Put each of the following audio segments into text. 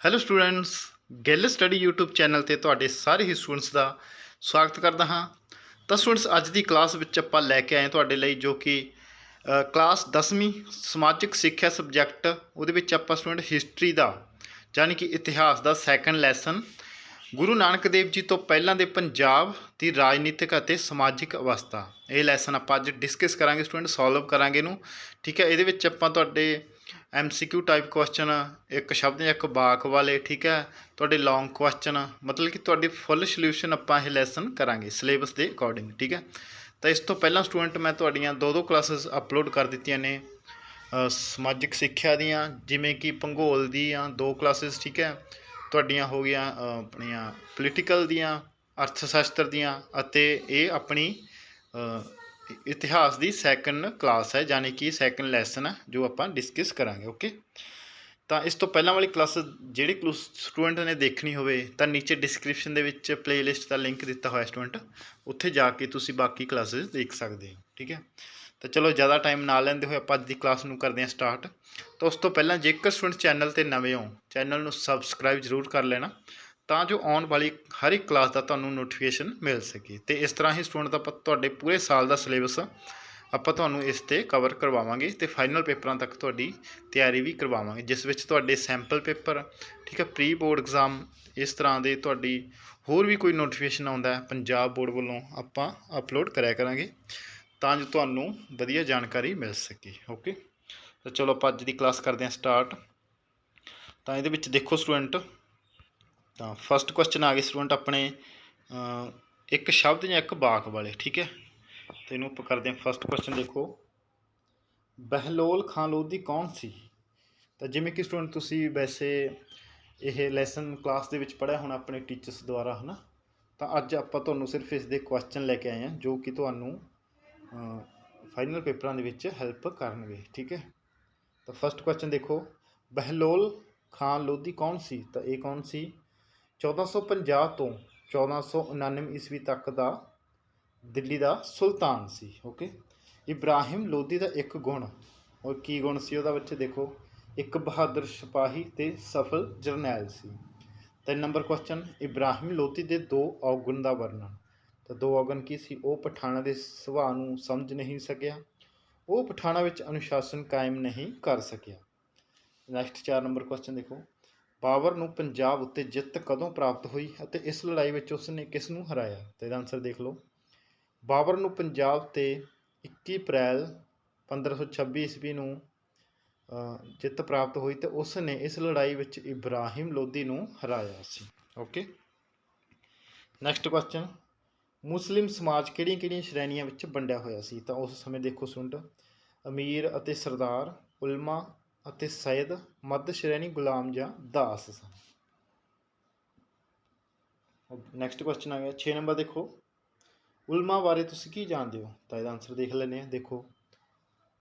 Hello students Gill study YouTube channel ਤੇ ਤੁਹਾਡੇ ਸਾਰੇ ਹੀ ਸਟੂਡੈਂਟਸ ਦਾ ਸਵਾਗਤ ਕਰਦਾ ਹਾਂ। ਤਾਂ ਸਟੂਡੈਂਟਸ ਅੱਜ ਦੀ ਕਲਾਸ ਵਿੱਚ ਆਪਾਂ ਲੈ ਕੇ ਆਏ ਤੁਹਾਡੇ ਲਈ ਜੋ ਕਿ ਕਲਾਸ 10ਵੀਂ ਸਮਾਜਿਕ ਸਿੱਖਿਆ ਸਬਜੈਕਟ ਉਹਦੇ ਵਿੱਚ ਆਪਾਂ ਸਟੂਡੈਂਟ ਹਿਸਟਰੀ ਦਾ ਯਾਨੀ ਕਿ ਇਤਿਹਾਸ ਦਾ ਸੈਕੰਡ ਲੈਸਨ ਗੁਰੂ ਨਾਨਕ ਦੇਵ ਜੀ ਤੋਂ ਪਹਿਲਾਂ ਦੇ ਪੰਜਾਬ ਦੀ ਰਾਜਨੀਤਿਕ ਅਤੇ ਸਮਾਜਿਕ ਅਵਸਥਾ। ਇਹ ਲੈਸਨ ਆਪਾਂ ਅੱਜ ਡਿਸਕਸ ਕਰਾਂਗੇ ਸਟੂਡੈਂਟ ਸੋਲਵ ਕਰਾਂਗੇ ਇਹਨੂੰ। ਠੀਕ ਹੈ, ਇਹਦੇ ਵਿੱਚ ਆਪਾਂ ਤੁਹਾਡੇ ਐਮਸੀਕਿਊ ਟਾਈਪ ਕੁਐਸਚਨ ਇੱਕ ਸ਼ਬਦ ਜਾਂ ਇੱਕ ਵਾਕ ਵਾਲੇ, ਠੀਕ ਹੈ? ਤੁਹਾਡੇ ਲੌਂਗ ਕੁਐਸਚਨ ਮਤਲਬ ਕਿ ਤੁਹਾਡੀ ਫੁੱਲ ਸੋਲੂਸ਼ਨ ਆਪਾਂ ਇਹ ਲੈਸਨ ਕਰਾਂਗੇ ਸਿਲੇਬਸ ਦੇ ਅਕੋਰਡਿੰਗ ਠੀਕ ਹੈ? ਤਾਂ ਇਸ ਤੋਂ ਪਹਿਲਾਂ ਸਟੂਡੈਂਟ ਮੈਂ ਤੁਹਾਡੀਆਂ ਦੋ ਦੋ ਕਲਾਸਿਸ ਅਪਲੋਡ ਕਰ ਦਿੱਤੀਆਂ ਨੇ ਸਮਾਜਿਕ ਸਿੱਖਿਆ ਦੀਆਂ, ਜਿਵੇਂ ਕਿ ਭੰਗੋਲ ਦੀਆਂ ਦੋ ਕਲਾਸਿਸ ਠੀਕ ਹੈ? ਤੁਹਾਡੀਆਂ ਹੋ ਗਈਆਂ ਆਪਣੀਆਂ ਪੋਲੀਟੀਕਲ ਦੀਆਂ ਅਰਥ ਸ਼ਾਸਤਰ ਦੀਆਂ ਅਤੇ ਇਹ ਆਪਣੀ ਇਤਿਹਾਸ ਦੀ ਸੈਕੰਡ ਕਲਾਸ ਹੈ ਯਾਨੀ ਕਿ ਸੈਕੰਡ ਲੈਸਨ ਹੈ, ਜੋ ਆਪਾਂ ਡਿਸਕਸ ਕਰਾਂਗੇ ਓਕੇ ਤਾਂ ਇਸ ਤੋਂ ਪਹਿਲਾਂ ਵਾਲੀ ਕਲਾਸ ਜਿਹੜੇ ਸਟੂਡੈਂਟ ਨੇ ਦੇਖਣੀ ਹੋਵੇ, ਤਾਂ ਨੀਚੇ ਡਿਸਕ੍ਰਿਪਸ਼ਨ ਦੇ ਵਿੱਚ ਪਲੇਲਿਸਟ ਦਾ ਲਿੰਕ ਦਿੱਤਾ ਹੋਇਆ ਸਟੂਡੈਂਟ ਉੱਥੇ ਜਾ ਕੇ ਤੁਸੀਂ ਬਾਕੀ ਕਲਾਸਿਸ ਦੇਖ ਸਕਦੇ ਹੋ, ਠੀਕ ਹੈ? ਤਾਂ ਚਲੋ, ਜ਼ਿਆਦਾ ਟਾਈਮ ਨਾ ਲੈਂਦੇ ਹੋਏ ਆਪਾਂ ਅੱਜ ਦੀ ਕਲਾਸ ਨੂੰ ਕਰਦੇ ਹਾਂ ਸਟਾਰਟ ਤਾਂ ਉਸ ਤੋਂ ਪਹਿਲਾਂ ਜੇਕਰ ਸਟੂਡੈਂਟ ਚੈਨਲ ਤੇ ਨਵੇਂ ਹੋ ਚੈਨਲ ਨੂੰ ਸਬਸਕ੍ਰਾਈਬ ਜ਼ਰੂਰ ਕਰ ਲੈਣਾ। ਤਾਂ ਜੋ ਆਉਣ ਵਾਲੀ ਹਰ ਇੱਕ ਕਲਾਸ ਦਾ ਤੁਹਾਨੂੰ ਨੋਟੀਫਿਕੇਸ਼ਨ ਮਿਲ ਸਕੇ। ਤੇ ਇਸ ਤਰ੍ਹਾਂ ਹੀ ਸਟੂਡੈਂਟ ਦਾ ਆਪਾਂ ਤੁਹਾਡੇ ਪੂਰੇ ਸਾਲ ਦਾ ਸਿਲੇਬਸ ਆਪਾਂ ਤੁਹਾਨੂੰ ਇਸ ਤੇ ਕਵਰ ਕਰਵਾਵਾਂਗੇ ਤੇ ਫਾਈਨਲ ਪੇਪਰਾਂ ਤੱਕ ਤੁਹਾਡੀ ਤਿਆਰੀ ਵੀ ਕਰਵਾਵਾਂਗੇ, ਜਿਸ ਵਿੱਚ ਤੁਹਾਡੇ ਸੈਂਪਲ ਪੇਪਰ ਠੀਕ ਹੈ ਪ੍ਰੀ ਬੋਰਡ ਐਗਜ਼ਾਮ ਇਸ ਤਰ੍ਹਾਂ ਦੇ ਤੁਹਾਡੀ ਹੋਰ ਵੀ ਕੋਈ ਨੋਟੀਫਿਕੇਸ਼ਨ ਆਉਂਦਾ ਹੈ, ਪੰਜਾਬ ਬੋਰਡ ਵੱਲੋਂ ਆਪਾਂ ਅਪਲੋਡ ਕਰਿਆ ਕਰਾਂਗੇ, ਤਾਂ ਜੋ ਤੁਹਾਨੂੰ ਵਧੀਆ ਜਾਣਕਾਰੀ ਮਿਲ ਸਕੇ ਓਕੇ ਤਾਂ ਚਲੋ ਆਪਾਂ ਅੱਜ ਦੀ ਕਲਾਸ ਕਰਦੇ ਹਾਂ ਸਟਾਰਟ ਤਾਂ ਇਹਦੇ ਵਿੱਚ ਦੇਖੋ ਸਟੂਡੈਂਟ ਤਾਂ ਫਸਟ ਕੁਐਸਚਨ ਆ ਗਏ ਸਟੂਡੈਂਟ ਆਪਣੇ ਇੱਕ ਸ਼ਬਦ ਜਾਂ ਇੱਕ ਵਾਕ ਵਾਲੇ, ਠੀਕ ਹੈ? ਤੇ ਇਹਨੂੰ ਆਪਾਂ ਕਰਦੇ ਹਾਂ ਫਸਟ ਕੁਐਸਚਨ ਦੇਖੋ। ਬਹਿਲੋਲ ਖਾਂ ਲੋਧੀ ਕੌਣ ਸੀ? ਤਾਂ ਜਿਵੇਂ ਕਿ ਸਟੂਡੈਂਟ ਤੁਸੀਂ ਵੈਸੇ ਇਹ ਲੈਸਨ ਕਲਾਸ ਦੇ ਵਿੱਚ ਪੜ੍ਹਿਆ ਹੋਣਾ ਆਪਣੇ ਟੀਚਰਸ ਦੁਆਰਾ, ਹਨਾ? ਤਾਂ ਅੱਜ ਆਪਾਂ ਤੁਹਾਨੂੰ ਸਿਰਫ ਇਸ ਦੇ ਕੁਐਸਚਨ ਲੈ ਕੇ ਆਏ ਹਾਂ, ਜੋ ਕਿ ਤੁਹਾਨੂੰ ਫਾਈਨਲ ਪੇਪਰਾਂ ਦੇ ਵਿੱਚ ਹੈਲਪ ਕਰਨਗੇ, ਠੀਕ ਹੈ? ਤਾਂ ਫਸਟ ਕੁਐਸਚਨ ਦੇਖੋ। ਬਹਿਲੋਲ ਖਾਂ ਲੋਧੀ ਕੌਣ ਸੀ? ਤਾਂ ਇਹ ਕੌਣ ਸੀ? 1450 ਤੋਂ 1499 ਈਸਵੀ ਤੱਕ ਦਾ ਦਿੱਲੀ ਦਾ ਸੁਲਤਾਨ ਸੀ ਓਕੇ ਇਬਰਾਹਿਮ ਲੋਧੀ ਦਾ ਇੱਕ ਗੁਣ, ਔਰ ਕੀ ਗੁਣ ਸੀ ਉਹਦਾ ਵਿੱਚ ਦੇਖੋ? ਇੱਕ ਬਹਾਦਰ, ਸਿਪਾਹੀ ਤੇ ਸਫਲ ਜਰਨੈਲ ਸੀ। ਤਿੰਨ ਨੰਬਰ ਕੁਐਸਚਨ ਇਬਰਾਹਿਮ ਲੋਧੀ ਦੇ ਦੋ ਔਗਣ ਦਾ ਵਰਣਨ। ਤਾਂ ਦੋ ਔਗਣ ਕੀ ਸੀ? ਉਹ ਪਠਾਣਾ ਦੇ ਸੁਭਾਅ ਨੂੰ ਸਮਝ ਨਹੀਂ ਸਕਿਆ। ਉਹ ਪਠਾਣਾ ਵਿੱਚ ਅਨੁਸ਼ਾਸਨ ਕਾਇਮ ਨਹੀਂ ਕਰ ਸਕਿਆ। ਨੈਕਸਟ 4 ਨੰਬਰ ਕੁਐਸਚਨ ਦੇਖੋ। ਬਾਬਰ ਨੂੰ ਪੰਜਾਬ ਉੱਤੇ ਜਿੱਤ ਕਦੋਂ ਪ੍ਰਾਪਤ ਹੋਈ ਅਤੇ ਇਸ ਲੜਾਈ ਵਿੱਚ ਉਸ ਨੇ ਕਿਸ ਨੂੰ ਹਰਾਇਆ? ਤੇ ਇਹਦਾ ਆਨਸਰ ਦੇਖ ਲਓ। ਬਾਬਰ ਨੂੰ ਪੰਜਾਬ ਤੇ 21 ਅਪ੍ਰੈਲ 1526 ਈਸਵੀ ਨੂੰ ਜਿੱਤ ਪ੍ਰਾਪਤ ਹੋਈ ਤੇ ਉਸ ਨੇ ਇਸ ਲੜਾਈ ਵਿੱਚ ਇਬਰਾਹਿਮ ਲੋਧੀ ਨੂੰ ਹਰਾਇਆ ਸੀ। ਓਕੇ ਨੈਕਸਟ ਕੁਐਸਚਨ ਮੁਸਲਿਮ ਸਮਾਜ ਕਿਹੜੀਆਂ-ਕਿਹੜੀਆਂ ਸ਼੍ਰੇਣੀਆਂ ਵਿੱਚ ਵੰਡਿਆ ਹੋਇਆ ਸੀ? ਤਾਂ ਉਸ ਸਮੇਂ ਦੇਖੋ ਸੁੰਡ, ਅਮੀਰ ਅਤੇ ਸਰਦਾਰ, ਉਲਮਾ ਅਤੇ ਸੈਦ ਮੱਧ ਸ਼੍ਰੇਣੀ ਗੁਲਾਮ ਜਾਂ ਦਾਸ ਸਨ। ਨੈਕਸਟ ਕੁਐਸਚਨ ਆ ਗਿਆ। 6 ਨੰਬਰ ਦੇਖੋ। ਉਲਮਾ ਬਾਰੇ ਤੁਸੀਂ ਕੀ ਜਾਣਦੇ ਹੋ? ਤਾਂ ਇਹਦਾ ਆਨਸਰ ਦੇਖ ਲੈਂਦੇ ਹਾਂ। ਦੇਖੋ।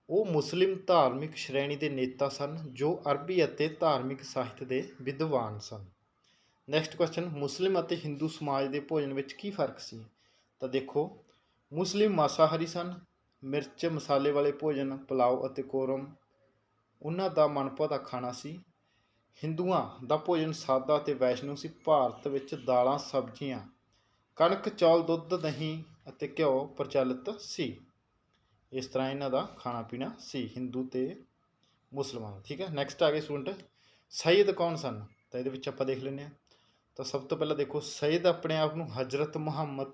ਉਹ ਮੁਸਲਿਮ ਧਾਰਮਿਕ ਸ਼੍ਰੇਣੀ ਦੇ ਨੇਤਾ ਸਨ, ਜੋ ਅਰਬੀ ਅਤੇ ਧਾਰਮਿਕ ਸਾਹਿਤ ਦੇ ਵਿਦਵਾਨ ਸਨ। ਨੈਕਸਟ ਕੁਐਸਚਨ ਮੁਸਲਿਮ ਅਤੇ ਹਿੰਦੂ ਸਮਾਜ ਦੇ ਭੋਜਨ ਵਿੱਚ ਕੀ ਫ਼ਰਕ ਸੀ? ਤਾਂ ਦੇਖੋ, ਮੁਸਲਿਮ ਮਾਸਾਹਾਰੀ ਸਨ, ਮਿਰਚ, ਮਸਾਲੇ ਵਾਲੇ ਭੋਜਨ, ਪੁਲਾਓ ਅਤੇ ਕੋਰਮ। ਉਹਨਾਂ ਦਾ ਮਨਪਸੰਦ ਖਾਣਾ ਸੀ। ਹਿੰਦੂਆਂ ਦਾ ਭੋਜਨ ਸਾਦਾ ਅਤੇ ਵੈਸ਼ਨੂ ਸੀ। ਭਾਰਤ ਵਿੱਚ ਦਾਲਾਂ, ਸਬਜ਼ੀਆਂ, ਕਣਕ, ਚੌਲ, ਦੁੱਧ, ਦਹੀਂ ਅਤੇ ਘਿਓ ਪ੍ਰਚਲਿਤ ਸੀ। ਇਸ ਤਰ੍ਹਾਂ ਇਹਨਾਂ ਦਾ ਖਾਣਾ ਪੀਣਾ ਸੀ। ਹਿੰਦੂ ਤੇ ਮੁਸਲਮਾਨ। ਠੀਕ ਹੈ। ਨੈਕਸਟ ਆ ਗਏ ਸਟੂਡੈਂਟ ਸੈਦ ਕੌਣ ਸਨ? ਤਾਂ ਇਹਦੇ ਵਿੱਚ ਆਪਾਂ ਦੇਖ ਲੈਂਦੇ ਹਾਂ। ਤਾਂ ਸਭ ਤੋਂ ਪਹਿਲਾਂ ਦੇਖੋ ਸੈਦ ਆਪਣੇ ਆਪ ਨੂੰ ਹਜ਼ਰਤ ਮੁਹੰਮਦ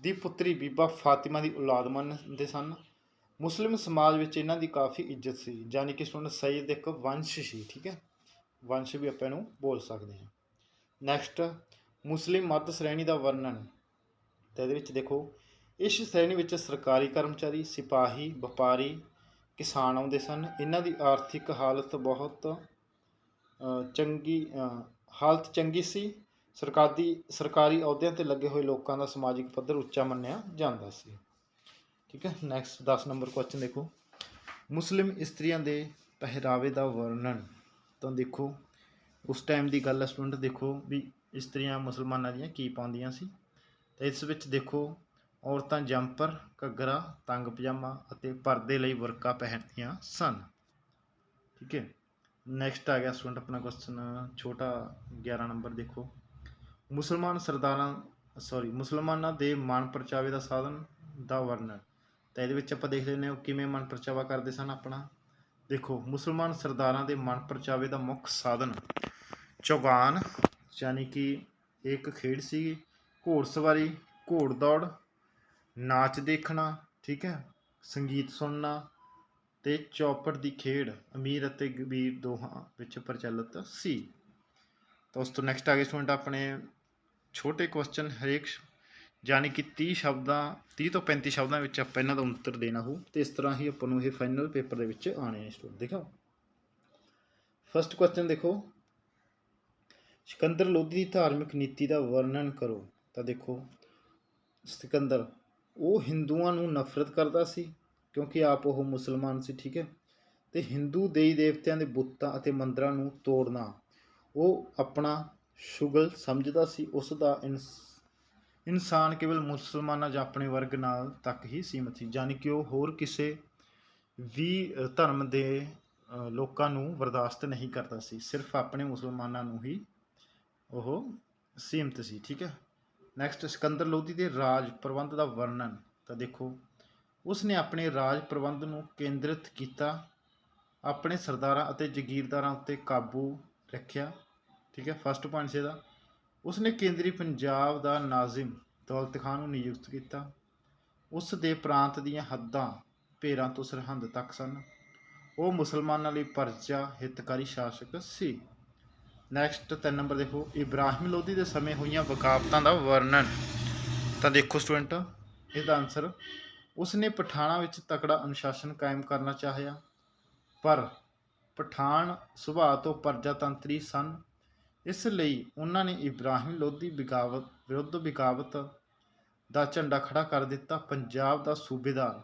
ਦੀ ਪੁੱਤਰੀ ਬੀਬਾ ਫਾਤਿਮਾ ਦੀ ਔਲਾਦ ਮੰਨਦੇ ਸਨ। ਮੁਸਲਿਮ ਸਮਾਜ ਵਿੱਚ ਇਹਨਾਂ ਦੀ ਕਾਫੀ ਇੱਜ਼ਤ ਸੀ ਯਾਨੀ ਕਿ ਸੁਣ ਸੈਦ ਇੱਕ ਵੰਸ਼ ਸੀ, ਠੀਕ ਹੈ? ਵੰਸ਼ ਵੀ ਆਪਾਂ ਇਹਨੂੰ ਬੋਲ ਸਕਦੇ ਹਾਂ। ਨੈਕਸਟ ਮੁਸਲਿਮ ਮੱਧ ਸ਼੍ਰੇਣੀ ਦਾ ਵਰਣਨ। ਤਾਂ ਇਹਦੇ ਵਿੱਚ ਦੇਖੋ, ਇਸ ਸ਼੍ਰੇਣੀ ਵਿੱਚ ਸਰਕਾਰੀ ਕਰਮਚਾਰੀ, ਸਿਪਾਹੀ, ਵਪਾਰੀ, ਕਿਸਾਨ ਆਉਂਦੇ ਸਨ। ਇਹਨਾਂ ਦੀ ਆਰਥਿਕ ਹਾਲਤ ਬਹੁਤ ਚੰਗੀ ਹਾਲਤ ਚੰਗੀ ਸੀ। ਸਰਕਾਰੀ ਸਰਕਾਰੀ ਅਹੁਦਿਆਂ ਤੇ ਲੱਗੇ ਹੋਏ ਲੋਕਾਂ ਦਾ ਸਮਾਜਿਕ ਪੱਧਰ ਉੱਚਾ ਮੰਨਿਆ ਜਾਂਦਾ ਸੀ। ਠੀਕ ਹੈ ਨੈਕਸਟ 10 ਨੰਬਰ ਕੁਐਸਚਨ ਦੇਖੋ। ਮੁਸਲਿਮ ਇਸਤਰੀਆਂ ਦੇ ਪਹਿਰਾਵੇ ਦਾ ਵਰਣਨ। ਤਾਂ ਦੇਖੋ, ਉਸ ਟਾਈਮ ਦੀ ਗੱਲ ਹੈ ਸਟੂਡੈਂਟ ਦੇਖੋ ਵੀ ਇਸਤਰੀਆਂ ਮੁਸਲਮਾਨਾਂ ਦੀਆਂ ਕੀ ਪਾਉਂਦੀਆਂ ਸੀ। ਤੇ ਇਸ ਵਿੱਚ ਦੇਖੋ, ਔਰਤਾਂ ਜੰਪਰ, ਘੱਗਰਾ, ਤੰਗ ਪਜਾਮਾ ਅਤੇ ਪਰਦੇ ਲਈ ਵਰਕਾ ਪਹਿਨਦੀਆਂ ਸਨ। ਠੀਕ ਹੈ ਨੈਕਸਟ ਆ ਗਿਆ ਸਟੂਡੈਂਟ ਆਪਣਾ ਕੁਐਸਚਨ ਛੋਟਾ 11 ਨੰਬਰ ਦੇਖੋ। ਮੁਸਲਮਾਨ ਸਰਦਾਰਾਂ ਸੌਰੀ ਮੁਸਲਮਾਨਾਂ ਦੇ ਮਨ ਪਰਚਾਵੇ ਦਾ ਸਾਧਨ ਦਾ ਵਰਣਨ। ਤਾਂ ਇਹਦੇ ਵਿੱਚ ਆਪਾਂ ਦੇਖ ਲੈਂਦੇ ਹਾਂ ਕਿਵੇਂ ਮਨ ਪਰਚਾਵਾ ਕਰਦੇ ਸਨ ਆਪਣਾ। ਦੇਖੋ, ਮੁਸਲਮਾਨ ਸਰਦਾਰਾਂ ਦੇ ਮਨ ਪਰਚਾਵੇ ਦਾ ਮੁੱਖ ਸਾਧਨ ਚੌਗਾਨ, ਯਾਨੀ ਕਿ ਇਹ ਇੱਕ ਖੇਡ ਸੀ ਘੋੜਸਵਾਰੀ ਘੋੜਦੌੜ ਨਾਚ ਦੇਖਣਾ, ਠੀਕ ਹੈ, ਸੰਗੀਤ ਸੁਣਨਾ ਤੇ ਚੌਪੜ ਦੀ ਖੇਡ ਅਮੀਰ ਅਤੇ ਗਰੀਬ ਦੋਹਾਂ ਵਿੱਚ ਪ੍ਰਚਲਿਤ ਸੀ। ਤਾਂ ਉਸ ਤੋਂ ਨੈਕਸਟ ਆ ਗਏ ਸਟੂਡੈਂਟ, ਆਪਣੇ ਛੋਟੇ ਕੁਐਸਚਨ ਹਰੇਕ ਯਾਨੀ ਕਿ 30 ਸ਼ਬਦਾਂ 30 ਤੋਂ 35 ਸ਼ਬਦਾਂ ਵਿੱਚ ਆਪਾਂ ਇਹਨਾਂ ਦਾ ਉੱਤਰ ਦੇਣਾ ਹੋ ਤੇ ਇਸ ਤਰ੍ਹਾਂ ਹੀ ਆਪਾਂ ਨੂੰ ਇਹ ਫਾਈਨਲ ਪੇਪਰ ਦੇ ਵਿੱਚ ਆਣੇ ਨੇ ਸਟੂਡੈਂਟ ਦੇਖੋ ਫਸਟ ਕੁਐਸਚਨ ਦੇਖੋ। ਸਿਕੰਦਰ ਲੋਧੀ ਦੀ ਧਾਰਮਿਕ ਨੀਤੀ ਦਾ ਵਰਣਨ ਕਰੋ। ਤਾਂ ਦੇਖੋ, ਸਿਕੰਦਰ, ਉਹ ਹਿੰਦੂਆਂ ਨੂੰ ਨਫ਼ਰਤ ਕਰਦਾ ਸੀ ਕਿਉਂਕਿ ਆਪ ਉਹ ਮੁਸਲਮਾਨ ਸੀ, ਠੀਕ ਹੈ? ਤੇ ਹਿੰਦੂ ਦੇਈ ਦੇਵਤਿਆਂ ਦੇ ਬੁੱਤਾਂ ਅਤੇ ਮੰਦਰਾਂ ਨੂੰ ਤੋੜਨਾ, ਉਹ ਆਪਣਾ ਸ਼ੁਗਲ ਸਮਝਦਾ ਸੀ ਉਸ ਦਾ ਇਨਸ- ਇਨਸਾਨ ਕੇਵਲ ਮੁਸਲਮਾਨਾਂ ਜਾਂ ਆਪਣੇ ਵਰਗ ਨਾਲ ਤੱਕ ਹੀ ਸੀਮਤ ਸੀ। ਯਾਨੀ ਕਿ ਉਹ ਹੋਰ ਕਿਸੇ ਵੀ ਧਰਮ ਦੇ ਲੋਕਾਂ ਨੂੰ ਬਰਦਾਸ਼ਤ ਨਹੀਂ ਕਰਦਾ ਸੀ। ਸਿਰਫ ਆਪਣੇ ਮੁਸਲਮਾਨਾਂ ਨੂੰ ਹੀ ਉਹ ਸੀਮਤ ਸੀ, ਠੀਕ ਹੈ? ਨੈਕਸਟ ਸਿਕੰਦਰ ਲੋਧੀ ਦੇ ਰਾਜ ਪ੍ਰਬੰਧ ਦਾ ਵਰਣਨ। ਤਾਂ ਦੇਖੋ ਉਸ ਨੇ ਆਪਣੇ ਰਾਜ ਪ੍ਰਬੰਧ ਨੂੰ ਕੇਂਦਰਿਤ ਕੀਤਾ, ਆਪਣੇ ਸਰਦਾਰਾਂ ਅਤੇ ਜ਼ਗੀਰਦਾਰਾਂ ਉੱਤੇ ਕਾਬੂ ਰੱਖਿਆ, ਠੀਕ ਹੈ? ਫਸਟ ਪੁਆਇੰਟ ਸੀ ਇਹਦਾ। ਉਸਨੇ ਕੇਂਦਰੀ ਪੰਜਾਬ ਦਾ ਨਾਜ਼ਿਮ ਦੌਲਤ ਖਾਨ ਨੂੰ ਨਿਯੁਕਤ ਕੀਤਾ। ਉਸ ਦੇ ਪ੍ਰਾਂਤ ਦੀਆਂ ਹੱਦਾਂ ਭੇਰਾਂ ਤੋਂ ਸਰਹੰਦ ਤੱਕ ਸਨ। ਉਹ ਮੁਸਲਮਾਨਾਂ ਲਈ ਪਰਜਾ ਹਿਤਕਾਰੀ ਸ਼ਾਸਕ ਸੀ। ਨੈਕਸਟ ਤਿੰਨ ਨੰਬਰ ਦੇਖੋ। ਇਬਰਾਹਿਮ ਲੋਧੀ ਦੇ ਸਮੇਂ ਹੋਈਆਂ ਵਕਾਬਤਾਂ ਦਾ ਵਰਣਨ। ਤਾਂ ਦੇਖੋ ਸਟੂਡੈਂਟ ਇਹਦਾ ਆਨਸਰ ਉਸਨੇ ਪਠਾਣਾ ਵਿੱਚ ਤਕੜਾ ਅਨੁਸ਼ਾਸਨ ਕਾਇਮ ਕਰਨਾ ਚਾਹਿਆ। ਪਰ ਪਠਾਨ ਸੁਭਾਅ ਤੋਂ ਪਰਜਾਤੰਤਰੀ ਸਨ। ਇਸ ਲਈ ਉਹਨਾਂ ਨੇ ਇਬਰਾਹਿਮ ਲੋਧੀ ਬਗਾਵਤ ਵਿਰੁੱਧ ਬਗਾਵਤ ਦਾ ਝੰਡਾ ਖੜਾ ਕਰ ਦਿੱਤਾ, ਪੰਜਾਬ ਦਾ ਸੂਬੇਦਾਰ।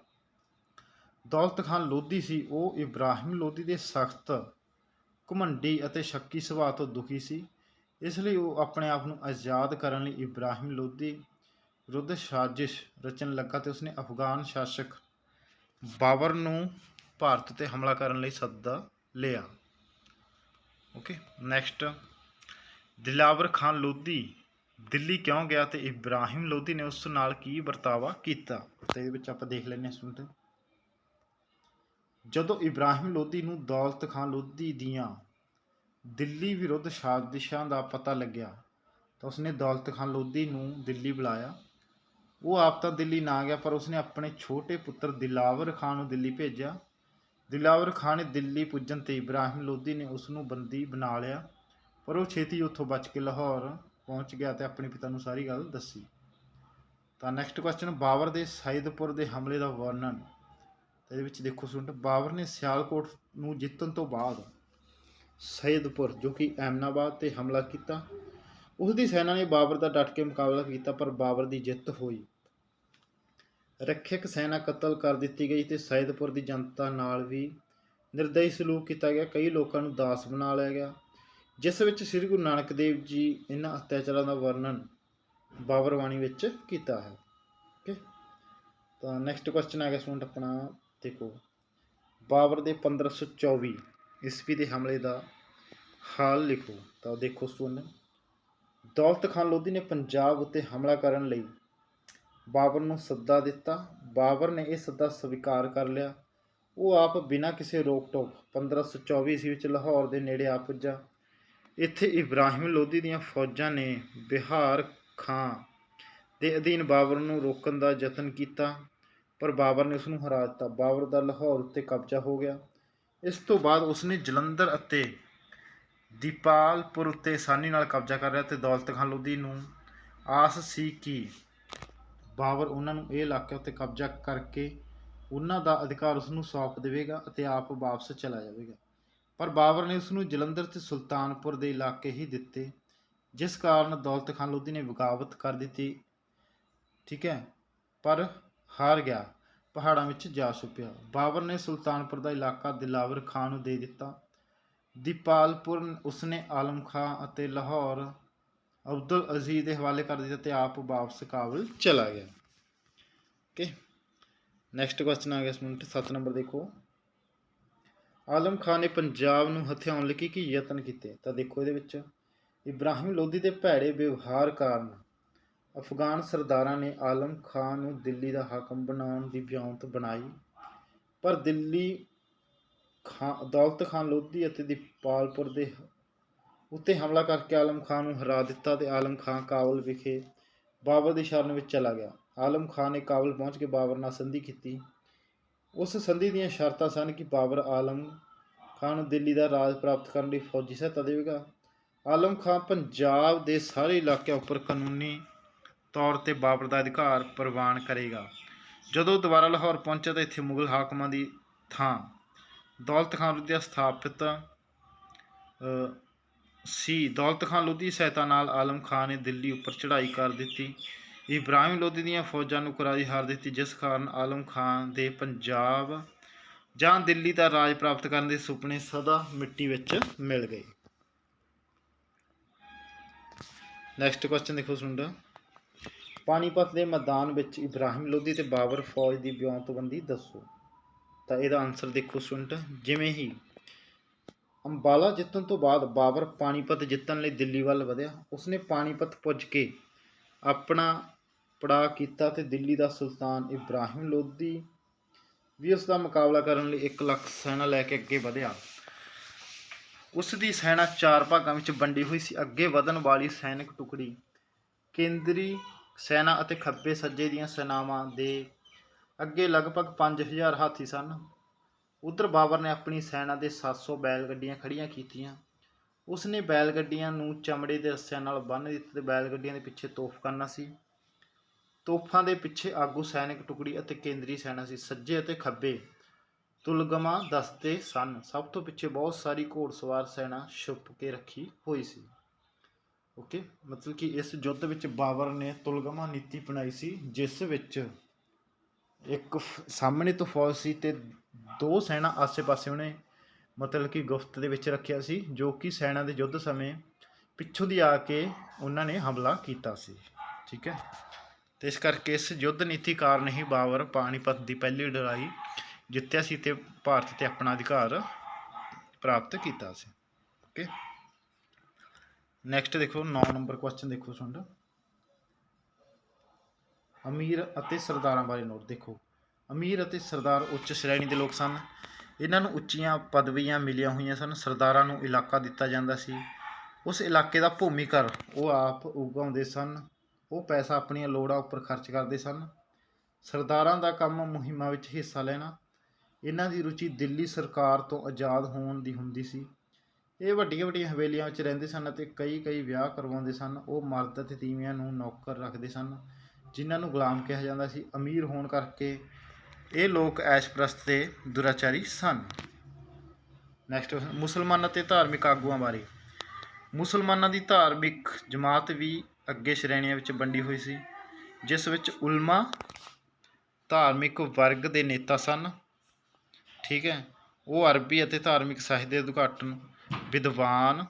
ਦੌਲਤ ਖਾਨ ਲੋਧੀ ਸੀ। ਉਹ ਇਬਰਾਹਿਮ ਲੋਧੀ ਦੇ ਸਖਤ, ਘਮੰਡੀ ਅਤੇ ਸ਼ੱਕੀ ਸੁਭਾਅ ਤੋਂ ਦੁਖੀ ਸੀ। ਇਸ ਲਈ ਉਹ ਆਪਣੇ ਆਪ ਨੂੰ ਆਜ਼ਾਦ ਕਰਨ ਲਈ ਇਬਰਾਹਿਮ ਲੋਧੀ ਵਿਰੁੱਧ ਸਾਜ਼ਿਸ਼ ਰਚਣ ਲੱਗਾ ਤੇ ਉਸਨੇ ਅਫਗਾਨ ਸ਼ਾਸਕ ਬਾਬਰ ਨੂੰ ਭਾਰਤ ਤੇ ਹਮਲਾ ਕਰਨ ਲਈ ਸੱਦਾ ਲਿਆ। ਓਕੇ ਨੈਕਸਟ ਦਿਲਾਵਰ ਖਾਨ ਲੋਧੀ, ਦਿੱਲੀ ਕਿਉਂ ਗਿਆ ਤੇ ਇਬਰਾਹਿਮ ਲੋਧੀ ਨੇ ਉਸ ਨਾਲ ਕੀ ਵਰਤਾਵਾ ਕੀਤਾ? ਤੇ ਇਹਦੇ ਵਿੱਚ ਆਪਾਂ ਦੇਖ ਲੈਂਦੇ ਹਾਂ ਸੁਣਦੇ ਜਦੋਂ ਇਬਰਾਹਿਮ ਲੋਧੀ ਨੂੰ ਦੌਲਤ ਖਾਨ ਲੋਧੀ ਦੀਆਂ ਦਿੱਲੀ ਵਿਰੁੱਧ ਸਾਜ਼ਿਸ਼ਾਂ ਦਾ ਪਤਾ ਲੱਗਿਆ, ਤਾਂ ਉਸਨੇ ਦੌਲਤ ਖਾਨ ਲੋਧੀ ਨੂੰ ਦਿੱਲੀ ਬੁਲਾਇਆ। ਉਹ ਆਪ ਤਾਂ ਦਿੱਲੀ ਨਾ ਗਿਆ, ਪਰ ਉਸਨੇ ਆਪਣੇ ਛੋਟੇ ਪੁੱਤਰ ਦਿਲਾਵਰ ਖਾਨ ਨੂੰ ਦਿੱਲੀ ਭੇਜਿਆ। ਦਿਲਾਵਰ ਖਾਨ ਨੇ ਦਿੱਲੀ ਪੁੱਜਣ ਤੇ ਇਬਰਾਹਿਮ ਲੋਧੀ ਨੇ ਉਸ ਨੂੰ ਬੰਦੀ ਬਣਾ ਲਿਆ। ਪਰ ਉਹ ਛੇਤੀ ਉੱਥੋਂ ਬਚ ਕੇ ਲਾਹੌਰ ਪਹੁੰਚ ਗਿਆ ਤੇ ਆਪਣੇ ਪਿਤਾ ਨੂੰ ਸਾਰੀ ਗੱਲ ਦੱਸੀ। ਤਾਂ ਨੈਕਸਟ ਕੁਐਸਚਨ ਬਾਬਰ ਦੇ ਸੈਦਪੁਰ ਦੇ ਹਮਲੇ ਦਾ ਵਰਣਨ। ਇਹਦੇ ਵਿੱਚ ਦੇਖੋ ਸਟੂਡੈਂਟ ਬਾਬਰ ਨੇ ਸਿਆਲਕੋਟ ਨੂੰ ਜਿੱਤਣ ਤੋਂ ਬਾਅਦ ਸੈਦਪੁਰ ਜੋ ਕਿ ਐਮਨਾਬਾਦ ਤੇ ਹਮਲਾ ਕੀਤਾ। ਉਸ ਦੀ ਸੈਨਾ ਨੇ ਬਾਬਰ ਦਾ ਡਟ ਕੇ ਮੁਕਾਬਲਾ ਕੀਤਾ, ਪਰ ਬਾਬਰ ਦੀ ਜਿੱਤ ਹੋਈ। ਰੱਖਿਅਕ ਸੈਨਾ ਕਤਲ ਕਰ ਦਿੱਤੀ ਗਈ ਤੇ ਸੈਦਪੁਰ ਦੀ ਜਨਤਾ ਨਾਲ ਵੀ ਨਿਰਦਈ ਸਲੂਕ ਕੀਤਾ ਗਿਆ। ਕਈ ਲੋਕਾਂ ਨੂੰ ਦਾਸ ਬਣਾ ਲਿਆ ਗਿਆ। ਜਿਸ ਵਿੱਚ ਸ੍ਰੀ ਗੁਰੂ ਨਾਨਕ ਦੇਵ ਜੀ ਇਹਨਾਂ ਅਤਿਆਚਾਰਾਂ ਦਾ ਵਰਣਨ ਬਾਬਰ ਬਾਣੀ ਵਿੱਚ ਕੀਤਾ ਹੈ। ਓਕੇ ਤਾਂ ਨੈਕਸਟ ਕੁਐਸਚਨ ਆ ਗਿਆ ਸਟੂਡੈਂਟ ਆਪਣਾ, ਦੇਖੋ। ਬਾਬਰ ਦੇ 1524 ਈਸਵੀ ਦੇ ਹਮਲੇ ਦਾ ਹਾਲ ਲਿਖੋ। ਤਾਂ ਦੇਖੋ ਸਟੂਡੈਂਟ ਦੌਲਤ ਖਾਨ ਲੋਧੀ ਨੇ ਪੰਜਾਬ ਉੱਤੇ ਹਮਲਾ ਕਰਨ ਲਈ ਬਾਬਰ ਨੂੰ ਸੱਦਾ ਦਿੱਤਾ। ਬਾਬਰ ਨੇ ਇਹ ਸੱਦਾ ਸਵੀਕਾਰ ਕਰ ਲਿਆ। ਉਹ ਆਪ ਬਿਨਾਂ ਕਿਸੇ ਰੋਕ ਟੋਕ 1524 ਈਸਵੀ ਵਿੱਚ ਲਾਹੌਰ ਦੇ ਨੇੜੇ ਆ ਪੁੱਜਾ। ਇੱਥੇ ਇਬਰਾਹਿਮ ਲੋਧੀ ਦੀਆਂ ਫੌਜਾਂ ਨੇ ਬਿਹਾਰ ਖਾਂ ਦੇ ਅਧੀਨ ਬਾਬਰ ਨੂੰ ਰੋਕਣ ਦਾ ਯਤਨ ਕੀਤਾ, ਪਰ ਬਾਬਰ ਨੇ ਉਸ ਨੂੰ ਹਰਾ ਦਿੱਤਾ। ਬਾਬਰ ਦਾ ਲਾਹੌਰ ਉੱਤੇ ਕਬਜ਼ਾ ਹੋ ਗਿਆ। ਇਸ ਤੋਂ ਬਾਅਦ ਉਸਨੇ ਜਲੰਧਰ ਅਤੇ ਦੀਪਾਲਪੁਰ ਉੱਤੇ ਆਸਾਨੀ ਨਾਲ ਕਬਜ਼ਾ ਕਰ ਲਿਆ ਤੇ ਦੌਲਤ ਖਾਨ ਲੋਧੀ ਨੂੰ ਆਸ ਸੀ ਕਿ ਬਾਬਰ ਉਹਨਾਂ ਨੂੰ ਇਹ ਇਲਾਕੇ ਉੱਤੇ ਕਬਜ਼ਾ ਕਰਕੇ ਉਹਨਾਂ ਦਾ ਅਧਿਕਾਰ ਉਸ ਨੂੰ ਸੌਂਪ ਦੇਵੇਗਾ ਅਤੇ ਆਪ ਵਾਪਸ ਚਲਾ ਜਾਵੇਗਾ। ਪਰ ਬਾਬਰ ਨੇ ਉਸ ਨੂੰ ਜਲੰਧਰ ਤੇ ਸੁਲਤਾਨਪੁਰ ਦੇ ਇਲਾਕੇ ਹੀ ਦਿੱਤੇ, ਜਿਸ ਕਾਰਨ ਦੌਲਤ ਖਾਨ ਲੋਧੀ ਨੇ ਬਗਾਵਤ ਕਰ ਦਿੱਤੀ, ਠੀਕ ਹੈ, ਪਰ ਹਾਰ ਗਿਆ, ਪਹਾੜਾਂ ਵਿੱਚ ਜਾ ਛੁਪਿਆ। ਬਾਬਰ ਨੇ ਸੁਲਤਾਨਪੁਰ ਦਾ ਇਲਾਕਾ ਦਿਲਾਵਰ ਖਾਨ ਨੂੰ ਦੇ ਦਿੱਤਾ। ਦੀਪਾਲਪੁਰ ਉਸਨੇ ਆਲਮ ਖਾਂ ਅਤੇ ਲਾਹੌਰ ਅਬਦੁਲ ਅਜ਼ੀਜ਼ ਦੇ ਹਵਾਲੇ ਕਰ ਦਿੱਤਾ ਤੇ ਆਪ ਵਾਪਸ ਕਾਬਲ ਚਲਾ ਗਿਆ। ਓਕੇ ਨੈਕਸਟ ਕੁਐਸਚਨ ਆ ਗਿਆ ਇਸ ਮਿੰਟ 7 ਨੰਬਰ ਦੇਖੋ। ਆਲਮ ਖਾਨ ਨੇ ਪੰਜਾਬ ਨੂੰ ਹਥਿਆਉਣ ਲਈ ਕੀ ਕੀ ਯਤਨ ਕੀਤੇ? ਤਾਂ ਦੇਖੋ ਇਹਦੇ ਵਿੱਚ, ਇਬਰਾਹਿਮ ਲੋਧੀ ਦੇ ਭੈੜੇ ਵਿਵਹਾਰ ਕਾਰਨ ਅਫਗਾਨ ਸਰਦਾਰਾਂ ਨੇ ਆਲਮ ਖਾਨ ਨੂੰ ਦਿੱਲੀ ਦਾ ਹਾਕਮ ਬਣਾਉਣ ਦੀ ਵਿਉਂਤ ਬਣਾਈ। ਪਰ ਦਿੱਲੀ ਖਾਨ ਦੌਲਤ ਖਾਨ ਲੋਧੀ ਅਤੇ ਦੀਪਾਲਪੁਰ ਦੇ ਉੱਤੇ ਹਮਲਾ ਕਰਕੇ ਆਲਮ ਖਾਨ ਨੂੰ ਹਰਾ ਦਿੱਤਾ ਤੇ ਆਲਮ ਖਾਨ ਕਾਬਲ ਵਿਖੇ ਬਾਬਰ ਦੀ ਸ਼ਰਨ ਵਿੱਚ ਚਲਾ ਗਿਆ। ਆਲਮ ਖਾਨ ਨੇ ਕਾਬਲ ਪਹੁੰਚ ਕੇ ਬਾਬਰ ਨਾਲ ਸੰਧੀ ਕੀਤੀ। ਉਸ ਸੰਧੀ ਦੀਆਂ ਸ਼ਰਤਾਂ ਸਨ ਕਿ ਬਾਬਰ ਆਲਮ ਖਾਨ ਨੂੰ ਦਿੱਲੀ ਦਾ ਰਾਜ ਪ੍ਰਾਪਤ ਕਰਨ ਲਈ ਫੌਜੀ ਸਹਾਇਤਾ ਦੇਵੇਗਾ। ਆਲਮ ਖਾਨ ਪੰਜਾਬ ਦੇ ਸਾਰੇ ਇਲਾਕਿਆਂ ਉੱਪਰ ਕਾਨੂੰਨੀ ਤੌਰ ਤੇ ਬਾਬਰ ਦਾ ਅਧਿਕਾਰ ਪ੍ਰਵਾਨ ਕਰੇਗਾ। ਜਦੋਂ ਦੁਬਾਰਾ ਲਾਹੌਰ ਪਹੁੰਚਿਆ ਤਾਂ ਇੱਥੇ ਮੁਗਲ ਹਾਕਮਾਂ ਦੀ ਥਾਂ ਦੌਲਤ ਖਾਨ ਲੋਧੀ ਸਥਾਪਿਤ ਸੀ। ਦੌਲਤ ਖਾਨ ਲੋਧੀ ਸਹਾਇਤਾ ਨਾਲ ਆਲਮ ਖਾਨ ਨੇ ਦਿੱਲੀ ਉੱਪਰ ਚੜ੍ਹਾਈ ਕਰ ਦਿੱਤੀ। ਇਬਰਾਹਿਮ ਲੋਧੀ ਦੀਆਂ ਫੌਜਾਂ ਨੂੰ ਕਰਾਰੀ ਹਾਰ ਦਿੱਤੀ, ਜਿਸ ਕਾਰਨ ਆਲਮ ਖਾਨ ਦੇ ਪੰਜਾਬ ਜਾਂ ਦਿੱਲੀ ਦਾ ਰਾਜ ਪ੍ਰਾਪਤ ਕਰਨ ਦੇ ਸੁਪਨੇ ਸਦਾ ਮਿੱਟੀ ਵਿੱਚ ਮਿਲ ਗਏ। ਨੈਕਸਟ ਕੁਐਸਚਨ ਦੇਖੋ ਸੁਣਦਾ ਪਾਣੀਪਤ ਦੇ ਮੈਦਾਨ ਵਿੱਚ ਇਬਰਾਹਿਮ ਲੋਧੀ ਤੇ ਬਾਬਰ ਫੌਜ ਦੀ ਵਿਉਂਤਬੰਦੀ ਦੱਸੋ। ਤਾਂ ਇਹਦਾ ਆਨਸਰ ਦੇਖੋ ਸਟੂਡੈਂਟ ਜਿਵੇਂ ਹੀ ਅੰਬਾਲਾ ਜਿੱਤਣ ਤੋਂ ਬਾਅਦ ਬਾਬਰ ਪਾਣੀਪਤ ਜਿੱਤਣ ਲਈ ਦਿੱਲੀ ਵੱਲ ਵਧਿਆ, ਉਸਨੇ ਪਾਣੀਪਤ ਪੁੱਜ ਕੇ ਆਪਣਾ ਪੜਾਅ ਕੀਤਾ ਤੇ ਦਿੱਲੀ ਦਾ ਸੁਲਤਾਨ ਇਬਰਾਹਿਮ ਲੋਧੀ ਵੀ ਉਸ ਦਾ ਮੁਕਾਬਲਾ ਕਰਨ ਲਈ 1 ਲੱਖ ਸੈਨਾ ਲੈ ਕੇ ਅੱਗੇ ਵਧਿਆ। ਉਸ ਦੀ ਸੈਨਾ ਚਾਰ ਭਾਗਾਂ ਵਿੱਚ ਵੰਡੀ ਹੋਈ ਸੀ। ਅੱਗੇ ਵਧਣ ਵਾਲੀ ਸੈਨਿਕ ਟੁਕੜੀ, ਕੇਂਦਰੀ ਸੈਨਾ ਅਤੇ ਖੱਬੇ ਸੱਜੇ ਦੀਆਂ ਸੈਨਾਵਾਂ ਦੇ ਅੱਗੇ ਲਗਭਗ 5000 ਹਾਥੀ ਸਨ। ਉਧਰ ਬਾਬਰ ਨੇ ਆਪਣੀ ਸੈਨਾ ਦੇ 700 ਬੈਲ ਗੱਡੀਆਂ ਖੜੀਆਂ ਕੀਤੀਆਂ। ਉਸ ਨੇ ਬੈਲ ਗੱਡੀਆਂ ਨੂੰ ਚਮੜੇ ਦੇ ਰੱਸਿਆਂ ਨਾਲ ਬੰਨ੍ਹ ਦਿੱਤਾ ਤੇ ਬੈਲ ਗੱਡੀਆਂ ਦੇ ਪਿੱਛੇ ਤੋਪਖਾਨਾ ਸੀ। ਤੋਪਾਂ ਦੇ ਪਿੱਛੇ ਆਗੂ ਸੈਨਿਕ ਟੁਕੜੀ ਅਤੇ ਕੇਂਦਰੀ ਸੈਨਾ ਸੀ, ਸੱਜੇ ਅਤੇ ਖੱਬੇ। ਤੁਲਗਮਾ ਦਸਤੇ ਸਨ। ਸਭ ਤੋਂ ਪਿੱਛੇ ਬਹੁਤ ਸਾਰੀ ਘੋੜਸਵਾਰ ਸੈਨਾ ਛੁਪ ਕੇ ਰੱਖੀ ਹੋਈ ਸੀ। ਓਕੇ ਮਤਲਬ ਕਿ ਇਸ ਯੁੱਧ ਵਿੱਚ ਬਾਬਰ ਨੇ ਤੁਲਗਮਾ ਨੀਤੀ ਅਪਣਾਈ ਸੀ, ਜਿਸ ਵਿੱਚ ਇੱਕ ਸਾਹਮਣੇ ਤੋਂ ਫੌਜ ਸੀ ਤੇ ਦੋ ਸੈਨਾ ਆਸੇ-ਪਾਸੇ ਉਹਨੇ ਮਤਲਬ ਕਿ ਗੁਫਤ ਦੇ ਵਿੱਚ ਰੱਖਿਆ ਸੀ, ਜੋ ਕਿ ਸੈਨਾ ਦੇ ਯੁੱਧ ਸਮੇਂ ਪਿੱਛੋਂ ਦੀ ਆ ਕੇ ਉਹਨਾਂ ਨੇ ਹਮਲਾ ਕੀਤਾ ਸੀ। ਠੀਕ ਹੈ। ਤੇ ਇਸ ਕਰਕੇ ਇਸ ਯੁੱਧ ਨੀਤੀ ਕਾਰਨ ਹੀ ਬਾਬਰ ਪਾਣੀਪਤ ਦੀ ਪਹਿਲੀ ਲੜਾਈ ਜਿੱਤਿਆ ਸੀ ਤੇ ਭਾਰਤ ਤੇ ਆਪਣਾ ਅਧਿਕਾਰ ਪ੍ਰਾਪਤ ਕੀਤਾ ਸੀ। ਓਕੇ ਨੈਕਸਟ ਦੇਖੋ 9 ਨੰਬਰ ਕੁਐਸਚਨ ਦੇਖੋ ਸੁਣ। ਅਮੀਰ ਅਤੇ ਸਰਦਾਰਾਂ ਬਾਰੇ ਨੋਟ ਦੇਖੋ। ਅਮੀਰ ਅਤੇ ਸਰਦਾਰ ਉੱਚ ਸ਼੍ਰੇਣੀ ਦੇ ਲੋਕ ਸਨ। ਇਹਨਾਂ ਨੂੰ ਉੱਚੀਆਂ ਪਦਵੀਆਂ ਮਿਲੀਆਂ ਹੋਈਆਂ ਸਨ। ਸਰਦਾਰਾਂ ਨੂੰ ਇਲਾਕਾ ਦਿੱਤਾ ਜਾਂਦਾ ਸੀ। ਉਸ ਇਲਾਕੇ ਦਾ ਭੂਮੀ ਕਰ ਉਹ ਆਪ ਉਗਾਉਂਦੇ ਸਨ। ਉਹ ਪੈਸਾ ਆਪਣੀਆਂ ਲੋੜਾਂ ਉੱਪਰ ਖਰਚ ਕਰਦੇ ਸਨ। ਸਰਦਾਰਾਂ ਦਾ ਕੰਮ ਮੁਹਿੰਮਾਂ ਵਿੱਚ ਹਿੱਸਾ ਲੈਣਾ, ਇਹਨਾਂ ਦੀ ਰੁਚੀ ਦਿੱਲੀ ਸਰਕਾਰ ਤੋਂ ਆਜ਼ਾਦ ਹੋਣ ਦੀ ਹੁੰਦੀ ਸੀ। ਇਹ ਵੱਡੀਆਂ ਵੱਡੀਆਂ ਹਵੇਲੀਆਂ ਵਿੱਚ ਰਹਿੰਦੇ ਸਨ ਅਤੇ ਕਈ ਕਈ ਵਿਆਹ ਕਰਵਾਉਂਦੇ ਸਨ। ਉਹ ਮਰਦ ਅਤੇ ਤੀਵੀਆਂ ਨੂੰ ਨੌਕਰ ਰੱਖਦੇ ਸਨ, ਜਿਨ੍ਹਾਂ ਨੂੰ ਗੁਲਾਮ ਕਿਹਾ ਜਾਂਦਾ ਸੀ। ਅਮੀਰ ਹੋਣ ਕਰਕੇ ਇਹ ਲੋਕ ਐਸ਼ਪ੍ਰਸਤ ਤੇ ਦੁਰਾਚਾਰੀ ਸਨ। ਨੈਕਸਟ ਮੁਸਲਮਾਨਾਂ ਅਤੇ ਧਾਰਮਿਕ ਆਗੂਆਂ ਬਾਰੇ। ਮੁਸਲਮਾਨਾਂ ਦੀ ਧਾਰਮਿਕ ਜਮਾਤ ਵੀ ਅੱਗੇ ਸ਼੍ਰੇਣੀਆਂ ਵਿੱਚ ਵੰਡੀ ਹੋਈ ਸੀ, ਜਿਸ ਵਿੱਚ ਉਲਮਾ ਧਾਰਮਿਕ ਵਰਗ ਦੇ ਨੇਤਾ ਸਨ। ਠੀਕ ਹੈ, ਉਹ ਅਰਬੀ ਅਤੇ ਧਾਰਮਿਕ ਸਾਹਿਤ ਦੇ ਉਦਘਾਟਨ ਵਿਦਵਾਨ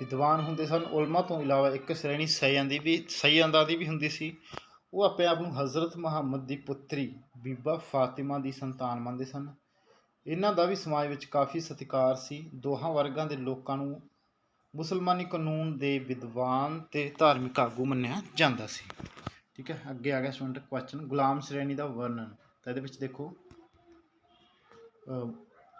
ਵਿਦਵਾਨ ਹੁੰਦੇ ਸਨ। ਉਲਮਾ ਤੋਂ ਇਲਾਵਾ ਇੱਕ ਸ਼੍ਰੇਣੀ ਸੈਯਦਾਂ ਵੀ ਸੈਯਦਾਂ ਦੀ ਵੀ ਹੁੰਦੀ ਸੀ। ਉਹ ਆਪਣੇ ਆਪ ਨੂੰ ਹਜ਼ਰਤ ਮੁਹੰਮਦ ਦੀ ਪੁੱਤਰੀ ਬੀਬਾ ਫਾਤਿਮਾ ਦੀ ਸੰਤਾਨ ਮੰਨਦੇ ਸਨ। ਇਹਨਾਂ ਦਾ ਵੀ ਸਮਾਜ ਵਿੱਚ ਕਾਫੀ ਸਤਿਕਾਰ ਸੀ। ਦੋਹਾਂ ਵਰਗਾਂ ਦੇ ਲੋਕਾਂ ਨੂੰ ਮੁਸਲਮਾਨੀ ਕਾਨੂੰਨ ਦੇ ਵਿਦਵਾਨ ਤੇ ਧਾਰਮਿਕ ਆਗੂ ਮੰਨਿਆ ਜਾਂਦਾ ਸੀ। ਠੀਕ ਹੈ, ਅੱਗੇ ਆ ਗਿਆ ਸਟੂਡੈਂਟ ਕੁਐਸਚਨ ਗੁਲਾਮ ਸ਼੍ਰੇਣੀ ਦਾ ਵਰਣਨ। ਤਾਂ ਇਹਦੇ ਵਿੱਚ ਦੇਖੋ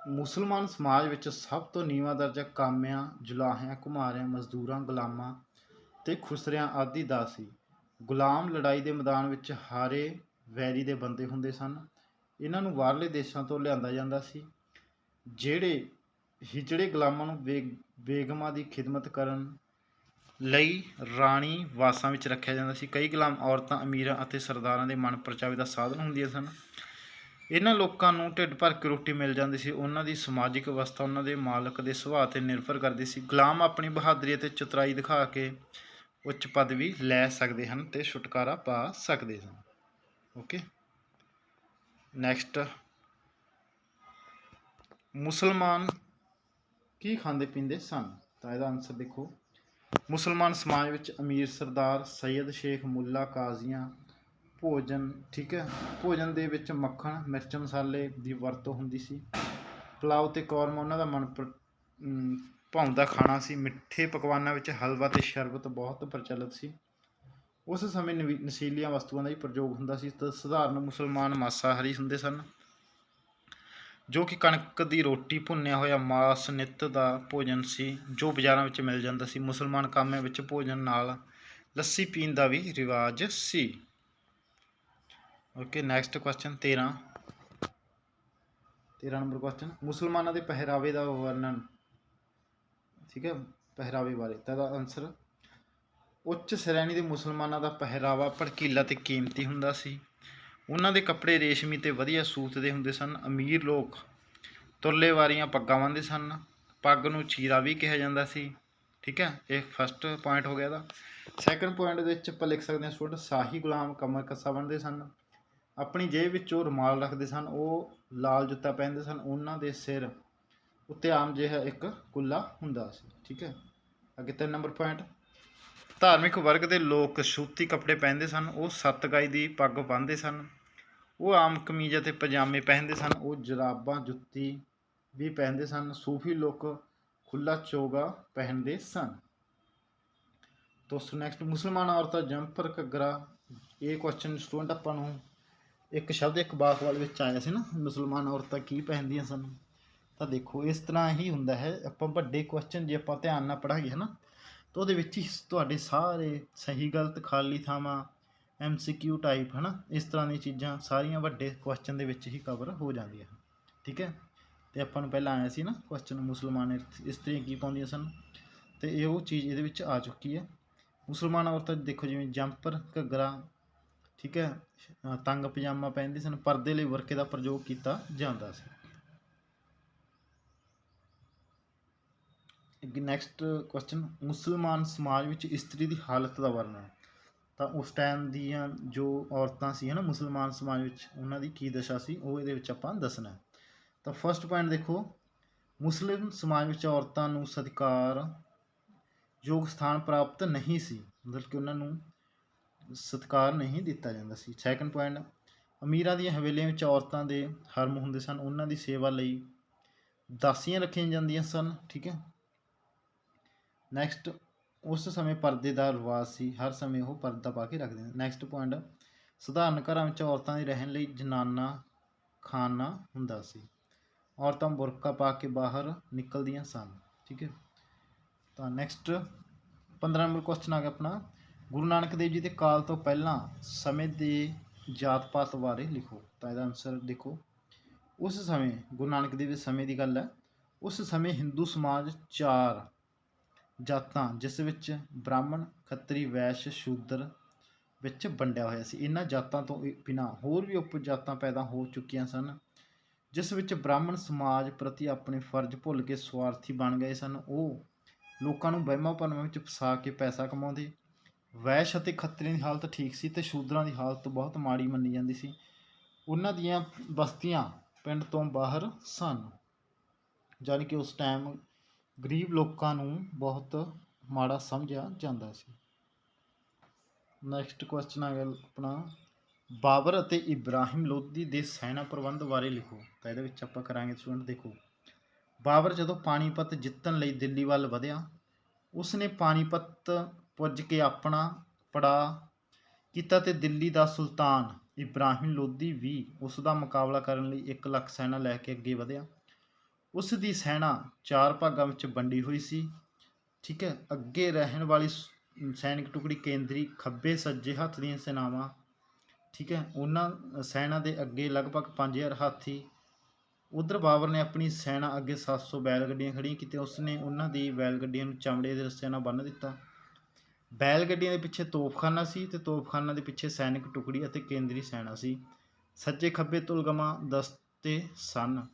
ਮੁਸਲਮਾਨ ਸਮਾਜ ਵਿੱਚ ਸਭ ਤੋਂ ਨੀਵਾਂ ਦਰਜਾ ਕਾਮਿਆਂ, ਜੁਲਾਹਿਆਂ ਘੁਮਾਰਿਆਂ ਮਜ਼ਦੂਰਾਂ, ਗੁਲਾਮਾਂ ਤੇ ਖੁਸਰਿਆਂ ਆਦਿ ਦਾ ਸੀ। ਗੁਲਾਮ ਲੜਾਈ ਦੇ ਮੈਦਾਨ ਵਿੱਚ ਹਾਰੇ ਵੈਰੀ ਦੇ ਬੰਦੇ ਹੁੰਦੇ ਸਨ। ਇਹਨਾਂ ਨੂੰ ਬਾਹਰਲੇ ਦੇਸ਼ਾਂ ਤੋਂ ਲਿਆਂਦਾ ਜਾਂਦਾ ਸੀ, ਜਿਹੜੇ ਹਿਜੜੇ ਗੁਲਾਮਾਂ ਨੂੰ ਬੇ- ਬੇਗਮਾਂ ਦੀ ਖਿਦਮਤ ਕਰਨ ਲਈ ਰਾਣੀ ਵਾਸਾਂ ਵਿੱਚ ਰੱਖਿਆ ਜਾਂਦਾ ਸੀ। ਕਈ ਗੁਲਾਮ ਔਰਤਾਂ, ਅਮੀਰਾਂ ਅਤੇ ਸਰਦਾਰਾਂ ਦੇ ਮਨ ਪਰਚਾਵੇ ਦਾ ਸਾਧਨ ਹੁੰਦੀਆਂ ਸਨ। ਇਹਨਾਂ ਲੋਕਾਂ ਨੂੰ ਢਿੱਡ ਭਰ ਕੇ ਰੋਟੀ ਮਿਲ ਜਾਂਦੀ ਸੀ। ਉਹਨਾਂ ਦੀ ਸਮਾਜਿਕ ਅਵਸਥਾ ਉਹਨਾਂ ਦੇ ਮਾਲਕ ਦੇ ਸੁਭਾਅ ਤੇ ਨਿਰਭਰ ਕਰਦੀ ਸੀ। ਗੁਲਾਮ ਆਪਣੀ ਬਹਾਦਰੀ ਅਤੇ ਚਤੁਰਾਈ ਦਿਖਾ ਕੇ ਉੱਚ ਪਦਵੀ ਲੈ ਸਕਦੇ ਹਨ ਤੇ ਛੁਟਕਾਰਾ ਪਾ ਸਕਦੇ ਹਨ ਓਕੇ। ਨੈਕਸਟ ਮੁਸਲਮਾਨ ਕੀ ਖਾਂਦੇ ਪੀਂਦੇ ਸਨ? ਤਾਂ ਇਹਦਾ ਆਨਸਰ ਦੇਖੋ। ਮੁਸਲਮਾਨ ਸਮਾਜ ਵਿੱਚ ਅਮੀਰ ਸਰਦਾਰ ਸੈਯਦ ਸ਼ੇਖ ਮੁੱਲਾ ਕਾਜ਼ੀਆਂ ਭੋਜਨ, ਠੀਕ ਹੈ, ਭੋਜਨ ਦੇ ਵਿੱਚ ਮੱਖਣ, ਮਿਰਚ ਮਸਾਲੇ ਦੀ ਵਰਤੋਂ ਹੁੰਦੀ ਸੀ। ਪੁਲਾਓ ਤੇ ਕੌਰਮਾ ਉਹਨਾਂ ਦਾ ਮਨ ਭਾਉਂਦਾ ਖਾਣਾ ਸੀ। ਮਿੱਠੇ ਪਕਵਾਨਾਂ ਵਿੱਚ ਹਲਵਾ ਤੇ ਸ਼ਰਬਤ ਬਹੁਤ ਪ੍ਰਚਲਿਤ ਸੀ। ਉਸ ਸਮੇਂ ਨਵੀ- ਨਸ਼ੀਲੀਆਂ ਵਸਤੂਆਂ ਦਾ ਹੀ ਪ੍ਰਯੋਗ ਹੁੰਦਾ ਸੀ ਤਾਂ ਸਧਾਰਨ ਮੁਸਲਮਾਨ ਮਾਸਾਹਾਰੀ ਹੁੰਦੇ ਸਨ, ਜੋ ਕਿ ਕਣਕ ਦੀ ਰੋਟੀ ਭੁੰਨਿਆ ਹੋਇਆ ਮਾਸ ਨਿੱਤ ਦਾ ਭੋਜਨ ਸੀ, ਜੋ ਬਾਜ਼ਾਰਾਂ ਵਿੱਚ ਮਿਲ ਜਾਂਦਾ ਸੀ। ਮੁਸਲਮਾਨ ਕਾਮਿਆਂ ਵਿੱਚ ਭੋਜਨ ਨਾਲ ਲੱਸੀ ਪੀਣ ਦਾ ਵੀ ਰਿਵਾਜ ਸੀ। Okay next question 13 13 number question ਮੁਸਲਮਾਨਾਂ ਦੇ ਪਹਿਰਾਵੇ ਦਾ ਵਰਣਨ, ਠੀਕ ਹੈ, ਪਹਿਰਾਵੇ ਬਾਰੇ, ਤਾਂ ਇਹਦਾ ਆਨਸਰ ਉੱਚ ਸ਼੍ਰੇਣੀ ਦੇ ਮੁਸਲਮਾਨਾਂ ਦਾ ਪਹਿਰਾਵਾ ਭੜਕੀਲਾ ਤੇ ਕੀਮਤੀ ਹੁੰਦਾ ਸੀ। ਉਹਨਾਂ ਦੇ ਕੱਪੜੇ ਰੇਸ਼ਮੀ ਤੇ ਵਧੀਆ ਸੂਤ ਦੇ ਹੁੰਦੇ ਸਨ। ਅਮੀਰ ਲੋਕ ਤੁਰਲੇ ਵਾਰੀਆਂ ਪੱਗਾਂ ਬੰਨ੍ਹਦੇ ਸਨ। ਪੱਗ ਨੂੰ ਚੀਰਾ ਵੀ ਕਿਹਾ ਜਾਂਦਾ ਸੀ। ਠੀਕ ਹੈ, ਇਹ ਫਸਟ ਪੁਆਇੰਟ ਹੋ ਗਿਆ ਦਾ ਸੈਕੰਡ ਪੁਆਇੰਟ ਦੇ ਵਿੱਚ ਆਪਾਂ ਲਿਖ ਸਕਦੇ ਹਾਂ ਸਟੂਡੈਂਟ ਸ਼ਾਹੀ ਗੁਲਾਮ ਕਮਰ ਕੱਸਾ ਬੰਨ੍ਹਦੇ ਸਨ। ਆਪਣੀ ਜੇਬ ਵਿੱਚ ਉਹ ਰੁਮਾਲ ਰੱਖਦੇ ਸਨ। ਉਹ ਲਾਲ ਜੁੱਤਾ ਪਹਿਨਦੇ ਸਨ। ਉਹਨਾਂ ਦੇ ਸਿਰ ਉੱਤੇ ਆਮ ਜਿਹਾ ਇੱਕ ਕੁੱਲਾ ਹੁੰਦਾ ਸੀ। ਠੀਕ ਹੈ, ਅੱਗੇ ਤਿੰਨ ਨੰਬਰ ਪੁਆਇੰਟ ਧਾਰਮਿਕ ਵਰਗ ਦੇ ਲੋਕ ਸੂਤੀ ਕੱਪੜੇ ਪਹਿਨਦੇ ਸਨ, ਉਹ ਸੱਤ ਗਾਈ ਦੀ ਪੱਗ ਬੰਨ੍ਹਦੇ ਸਨ, ਉਹ ਆਮ ਕਮੀਜ਼ ਅਤੇ ਪਜਾਮੇ ਪਹਿਨਦੇ ਸਨ, ਉਹ ਜਰਾਬਾਂ ਜੁੱਤੀ ਵੀ ਪਹਿਨਦੇ ਸਨ, ਸੂਫੀ ਲੋਕ ਖੁੱਲਾ ਚੋਗਾ ਪਹਿਨਦੇ ਸਨ। ਦੋਸਤੋ ਨੈਕਸਟ ਮੁਸਲਮਾਨ ਔਰਤਾਂ ਜੰਪਰ ਘੱਗਰਾ, ਇਹ ਕੁਐਸਚਨ ਸਟੂਡੈਂਟ ਆਪਾਂ ਨੂੰ ਇੱਕ ਸ਼ਬਦ, ਇੱਕ ਵਾਲ ਵਿੱਚ ਆਇਆ ਸੀ ਨਾ, ਮੁਸਲਮਾਨ ਔਰਤਾਂ ਕੀ ਪਹਿਨਦੀਆਂ ਸਨ? ਤਾਂ ਦੇਖੋ, ਇਸ ਤਰ੍ਹਾਂ ਹੀ ਹੁੰਦਾ ਹੈ। ਆਪਾਂ ਵੱਡੇ ਕੁਐਸਚਨ ਜੇ ਆਪਾਂ ਧਿਆਨ ਨਾਲ ਪੜਾਂਗੇ ਹੈ ਨਾ ਤਾਂ ਉਹਦੇ ਵਿੱਚ ਹੀ ਤੁਹਾਡੇ ਸਾਰੇ ਸਹੀ ਗਲਤ ਖਾਲੀ ਥਾਵਾਂ ਐਮਸੀਕਿਊ ਟਾਈਪ ਹੈ ਨਾ ਇਸ ਤਰ੍ਹਾਂ ਦੀਆਂ ਚੀਜ਼ਾਂ ਸਾਰੀਆਂ ਵੱਡੇ ਕੁਐਸਚਨ ਦੇ ਵਿੱਚ ਹੀ ਕਵਰ ਹੋ ਜਾਂਦੀਆਂ ਠੀਕ ਹੈ? ਤੇ ਆਪਾਂ ਨੂੰ ਪਹਿਲਾਂ ਆਇਆ ਸੀ ਨਾ ਕੁਐਸਚਨ ਮੁਸਲਮਾਨ ਇਸ- ਇਸਤਰੀਆਂ ਕੀ ਪਾਉਂਦੀਆਂ ਸਨ? ਤੇ ਇਹ ਉਹ ਚੀਜ਼ ਇਹਦੇ ਵਿੱਚ ਆ ਚੁੱਕੀ ਹੈ। ਮੁਸਲਮਾਨ ਔਰਤਾਂ ਦੇਖੋ ਜਿਵੇਂ ਜੰਪਰ, ਘੱਗਰਾ, ਠੀਕ ਹੈ? ਤੰਗ ਪਜਾਮਾ ਪਹਿਨਦੇ ਸਨ, ਪਰਦੇ ਲਈ ਵਰਕੇ ਦਾ ਪ੍ਰਯੋਗ ਕੀਤਾ ਜਾਂਦਾ ਸੀ। ਨੈਕਸਟ ਕੁਐਸਚਨ ਮੁਸਲਮਾਨ ਸਮਾਜ ਵਿੱਚ ਇਸਤਰੀ ਦੀ ਹਾਲਤ ਦਾ ਵਰਣਨ। ਤਾਂ ਉਸ ਟਾਈਮ ਦੀਆਂ ਜੋ ਔਰਤਾਂ ਸੀ, ਹਨਾ, ਮੁਸਲਮਾਨ ਸਮਾਜ ਵਿੱਚ ਉਹਨਾਂ ਦੀ ਕੀ ਦਸ਼ਾ ਸੀ, ਉਹ ਇਹਦੇ ਵਿੱਚ ਆਪਾਂ ਦੱਸਣਾ ਤਾਂ ਫਸਟ ਪੁਆਇੰਟ ਦੇਖੋ, ਮੁਸਲਿਮ ਸਮਾਜ ਵਿੱਚ ਔਰਤਾਂ ਨੂੰ ਸਤਿਕਾਰ ਯੋਗ ਸਥਾਨ ਪ੍ਰਾਪਤ ਨਹੀਂ ਸੀ, ਮਤਲਬ ਕਿ ਉਹਨਾਂ ਨੂੰ ਸਤਿਕਾਰ ਨਹੀਂ ਦਿੱਤਾ ਜਾਂਦਾ ਸੀ। ਸੈਕੰਡ ਪੁਆਇੰਟ ਅਮੀਰਾਂ ਦੀਆਂ ਹਵੇਲੀਆਂ ਵਿੱਚ ਔਰਤਾਂ ਦੇ ਹਰਮ ਹੁੰਦੇ ਸਨ, ਉਹਨਾਂ ਦੀ ਸੇਵਾ ਲਈ ਦਾਸੀਆਂ ਰੱਖੀਆਂ ਜਾਂਦੀਆਂ ਸਨ, ਠੀਕ ਹੈ। ਨੈਕਸਟ ਉਸ ਸਮੇਂ ਪਰਦੇ ਦਾ ਰਿਵਾਜ ਸੀ। ਹਰ ਸਮੇਂ ਉਹ ਪਰਦਾ ਪਾ ਕੇ ਰੱਖਦੇ ਨੇ ਨੈਕਸਟ ਪੁਆਇੰਟ ਸਧਾਰਨ ਘਰਾਂ ਵਿੱਚ ਔਰਤਾਂ ਦੇ ਰਹਿਣ ਲਈ ਜਨਾਨਾ ਖਾਨਾ ਹੁੰਦਾ ਸੀ। ਔਰਤਾਂ ਬੁਰਕਾ ਪਾ ਕੇ ਬਾਹਰ ਨਿਕਲਦੀਆਂ ਸਨ। ਠੀਕ ਹੈ? ਤਾਂ ਨੈਕਸਟ 15 ਨੰਬਰ ਕੁਐਸਚਨ ਆ ਗਿਆ ਆਪਣਾ। ਗੁਰੂ ਨਾਨਕ ਦੇਵ ਜੀ ਦੇ ਕਾਲ ਤੋਂ ਪਹਿਲਾਂ ਸਮੇਂ ਦੇ ਜਾਤ ਪਾਤ ਬਾਰੇ ਲਿਖੋ। ਤਾਂ ਇਹਦਾ ਆਨਸਰ ਦੇਖੋ। ਉਸ ਸਮੇਂ, ਗੁਰੂ ਨਾਨਕ ਦੇਵ ਦੇ ਸਮੇਂ ਦੀ ਗੱਲ ਹੈ। ਉਸ ਸਮੇਂ ਹਿੰਦੂ ਸਮਾਜ ਚਾਰ ਜਾਤਾਂ, ਜਿਸ ਵਿੱਚ ਬ੍ਰਾਹਮਣ, ਖੱਤਰੀ, ਵੈਸ਼, ਸ਼ੂਦਰ ਵਿੱਚ ਵੰਡਿਆ ਹੋਇਆ ਸੀ। ਇਹਨਾਂ ਜਾਤਾਂ ਤੋਂ ਬਿਨਾਂ ਹੋਰ ਵੀ ਉਪ ਜਾਤਾਂ ਪੈਦਾ ਹੋ ਚੁੱਕੀਆਂ ਸਨ, ਜਿਸ ਵਿੱਚ ਬ੍ਰਾਹਮਣ ਸਮਾਜ ਪ੍ਰਤੀ ਆਪਣੇ ਫਰਜ਼ ਭੁੱਲ ਕੇ ਸਵਾਰਥੀ ਬਣ ਗਏ ਸਨ। ਉਹ ਲੋਕਾਂ ਨੂੰ ਵਹਿਮਾਂ ਭਰਮਾਂ ਵਿੱਚ ਫਸਾ ਕੇ ਪੈਸਾ ਕਮਾਉਂਦੇ। ਵੈਸ਼ ਅਤੇ ਖੱਤਰੀਆਂ ਦੀ ਹਾਲਤ ਠੀਕ ਸੀ ਤੇ ਸ਼ੂਦਰਾਂ ਦੀ ਹਾਲਤ ਬਹੁਤ ਮਾੜੀ ਮੰਨੀ ਜਾਂਦੀ ਸੀ। ਉਹਨਾਂ ਦੀਆਂ ਬਸਤੀਆਂ ਪਿੰਡ ਤੋਂ ਬਾਹਰ ਸਨ, ਜਾਣੀ ਕਿ ਉਸ ਟਾਈਮ ਗਰੀਬ ਲੋਕਾਂ ਨੂੰ ਬਹੁਤ ਮਾੜਾ ਸਮਝਿਆ ਜਾਂਦਾ ਸੀ। ਨੈਕਸਟ ਕੁਐਸਚਨ ਆ ਗਿਆ ਆਪਣਾ। ਬਾਬਰ ਅਤੇ ਇਬਰਾਹਿਮ ਲੋਧੀ ਦੇ ਸੈਨਾ ਪ੍ਰਬੰਧ ਬਾਰੇ ਲਿਖੋ। ਤਾਂ ਇਹਦੇ ਵਿੱਚ ਆਪਾਂ ਕਰਾਂਗੇ ਸਟੂਡੈਂਟ ਦੇਖੋ। ਬਾਬਰ ਜਦੋਂ ਪਾਣੀਪਤ ਜਿੱਤਣ ਲਈ ਦਿੱਲੀ ਵੱਲ ਵਧਿਆ, ਉਸਨੇ ਪਾਣੀਪਤ ਪੁੱਜ ਕੇ ਆਪਣਾ ਪੜਾ ਕੀਤਾ ਤੇ ਦਿੱਲੀ ਦਾ ਸੁਲਤਾਨ ਇਬਰਾਹਿਮ ਲੋਧੀ ਵੀ ਉਸ ਦਾ ਮੁਕਾਬਲਾ ਕਰਨ ਲਈ 1 ਲੱਖ ਸੈਨਾ ਲੈ ਕੇ ਅੱਗੇ ਵਧਿਆ। ਉਸ ਦੀ ਸੈਨਾ ਚਾਰ ਭਾਗਾਂ ਵਿੱਚ ਵੰਡੀ ਹੋਈ ਸੀ। ਠੀਕ ਹੈ, ਅੱਗੇ ਰਹਿਣ ਵਾਲੀ ਸੈਨਿਕ ਟੁਕੜੀ ਕੇਂਦਰੀ ਖੱਬੇ ਸੱਜੇ ਹੱਥ ਦੀਆਂ ਸੈਨਾਵਾਂ। ਠੀਕ ਹੈ, ਉਹਨਾਂ, ਸੈਨਾ ਦੇ ਅੱਗੇ ਲਗਭਗ 5000 ਹਾਥੀ। ਉਧਰ ਬਾਬਰ ਨੇ ਆਪਣੀ ਸੈਨਾ ਅੱਗੇ 700 ਬੈਲ ਗੱਡੀਆਂ ਖੜੀਆਂ ਕੀਤੀਆਂ। ਉਸਨੇ ਉਹਨਾਂ ਦੀ ਬੈਲ ਗੱਡੀਆਂ ਨੂੰ ਚਮੜੇ ਦੇ ਰੱਸਿਆਂ ਨਾਲ ਬੰਨ੍ਹ ਦਿੱਤਾ। ਬੈਲ ਗੱਡੀਆਂ ਦੇ ਪਿੱਛੇ ਤੋਪਖਾਨਾ ਸੀ ਤੇ ਤੋਪਖਾਨਾ ਦੇ ਪਿੱਛੇ ਸੈਨਿਕ ਟੁਕੜੀ ਅਤੇ ਕੇਂਦਰੀ ਸੈਨਾ ਸੀ। ਸੱਜੇ ਖੱਬੇ ਤੁਲਗਮਾ ਦਸਤੇ ਸਨ।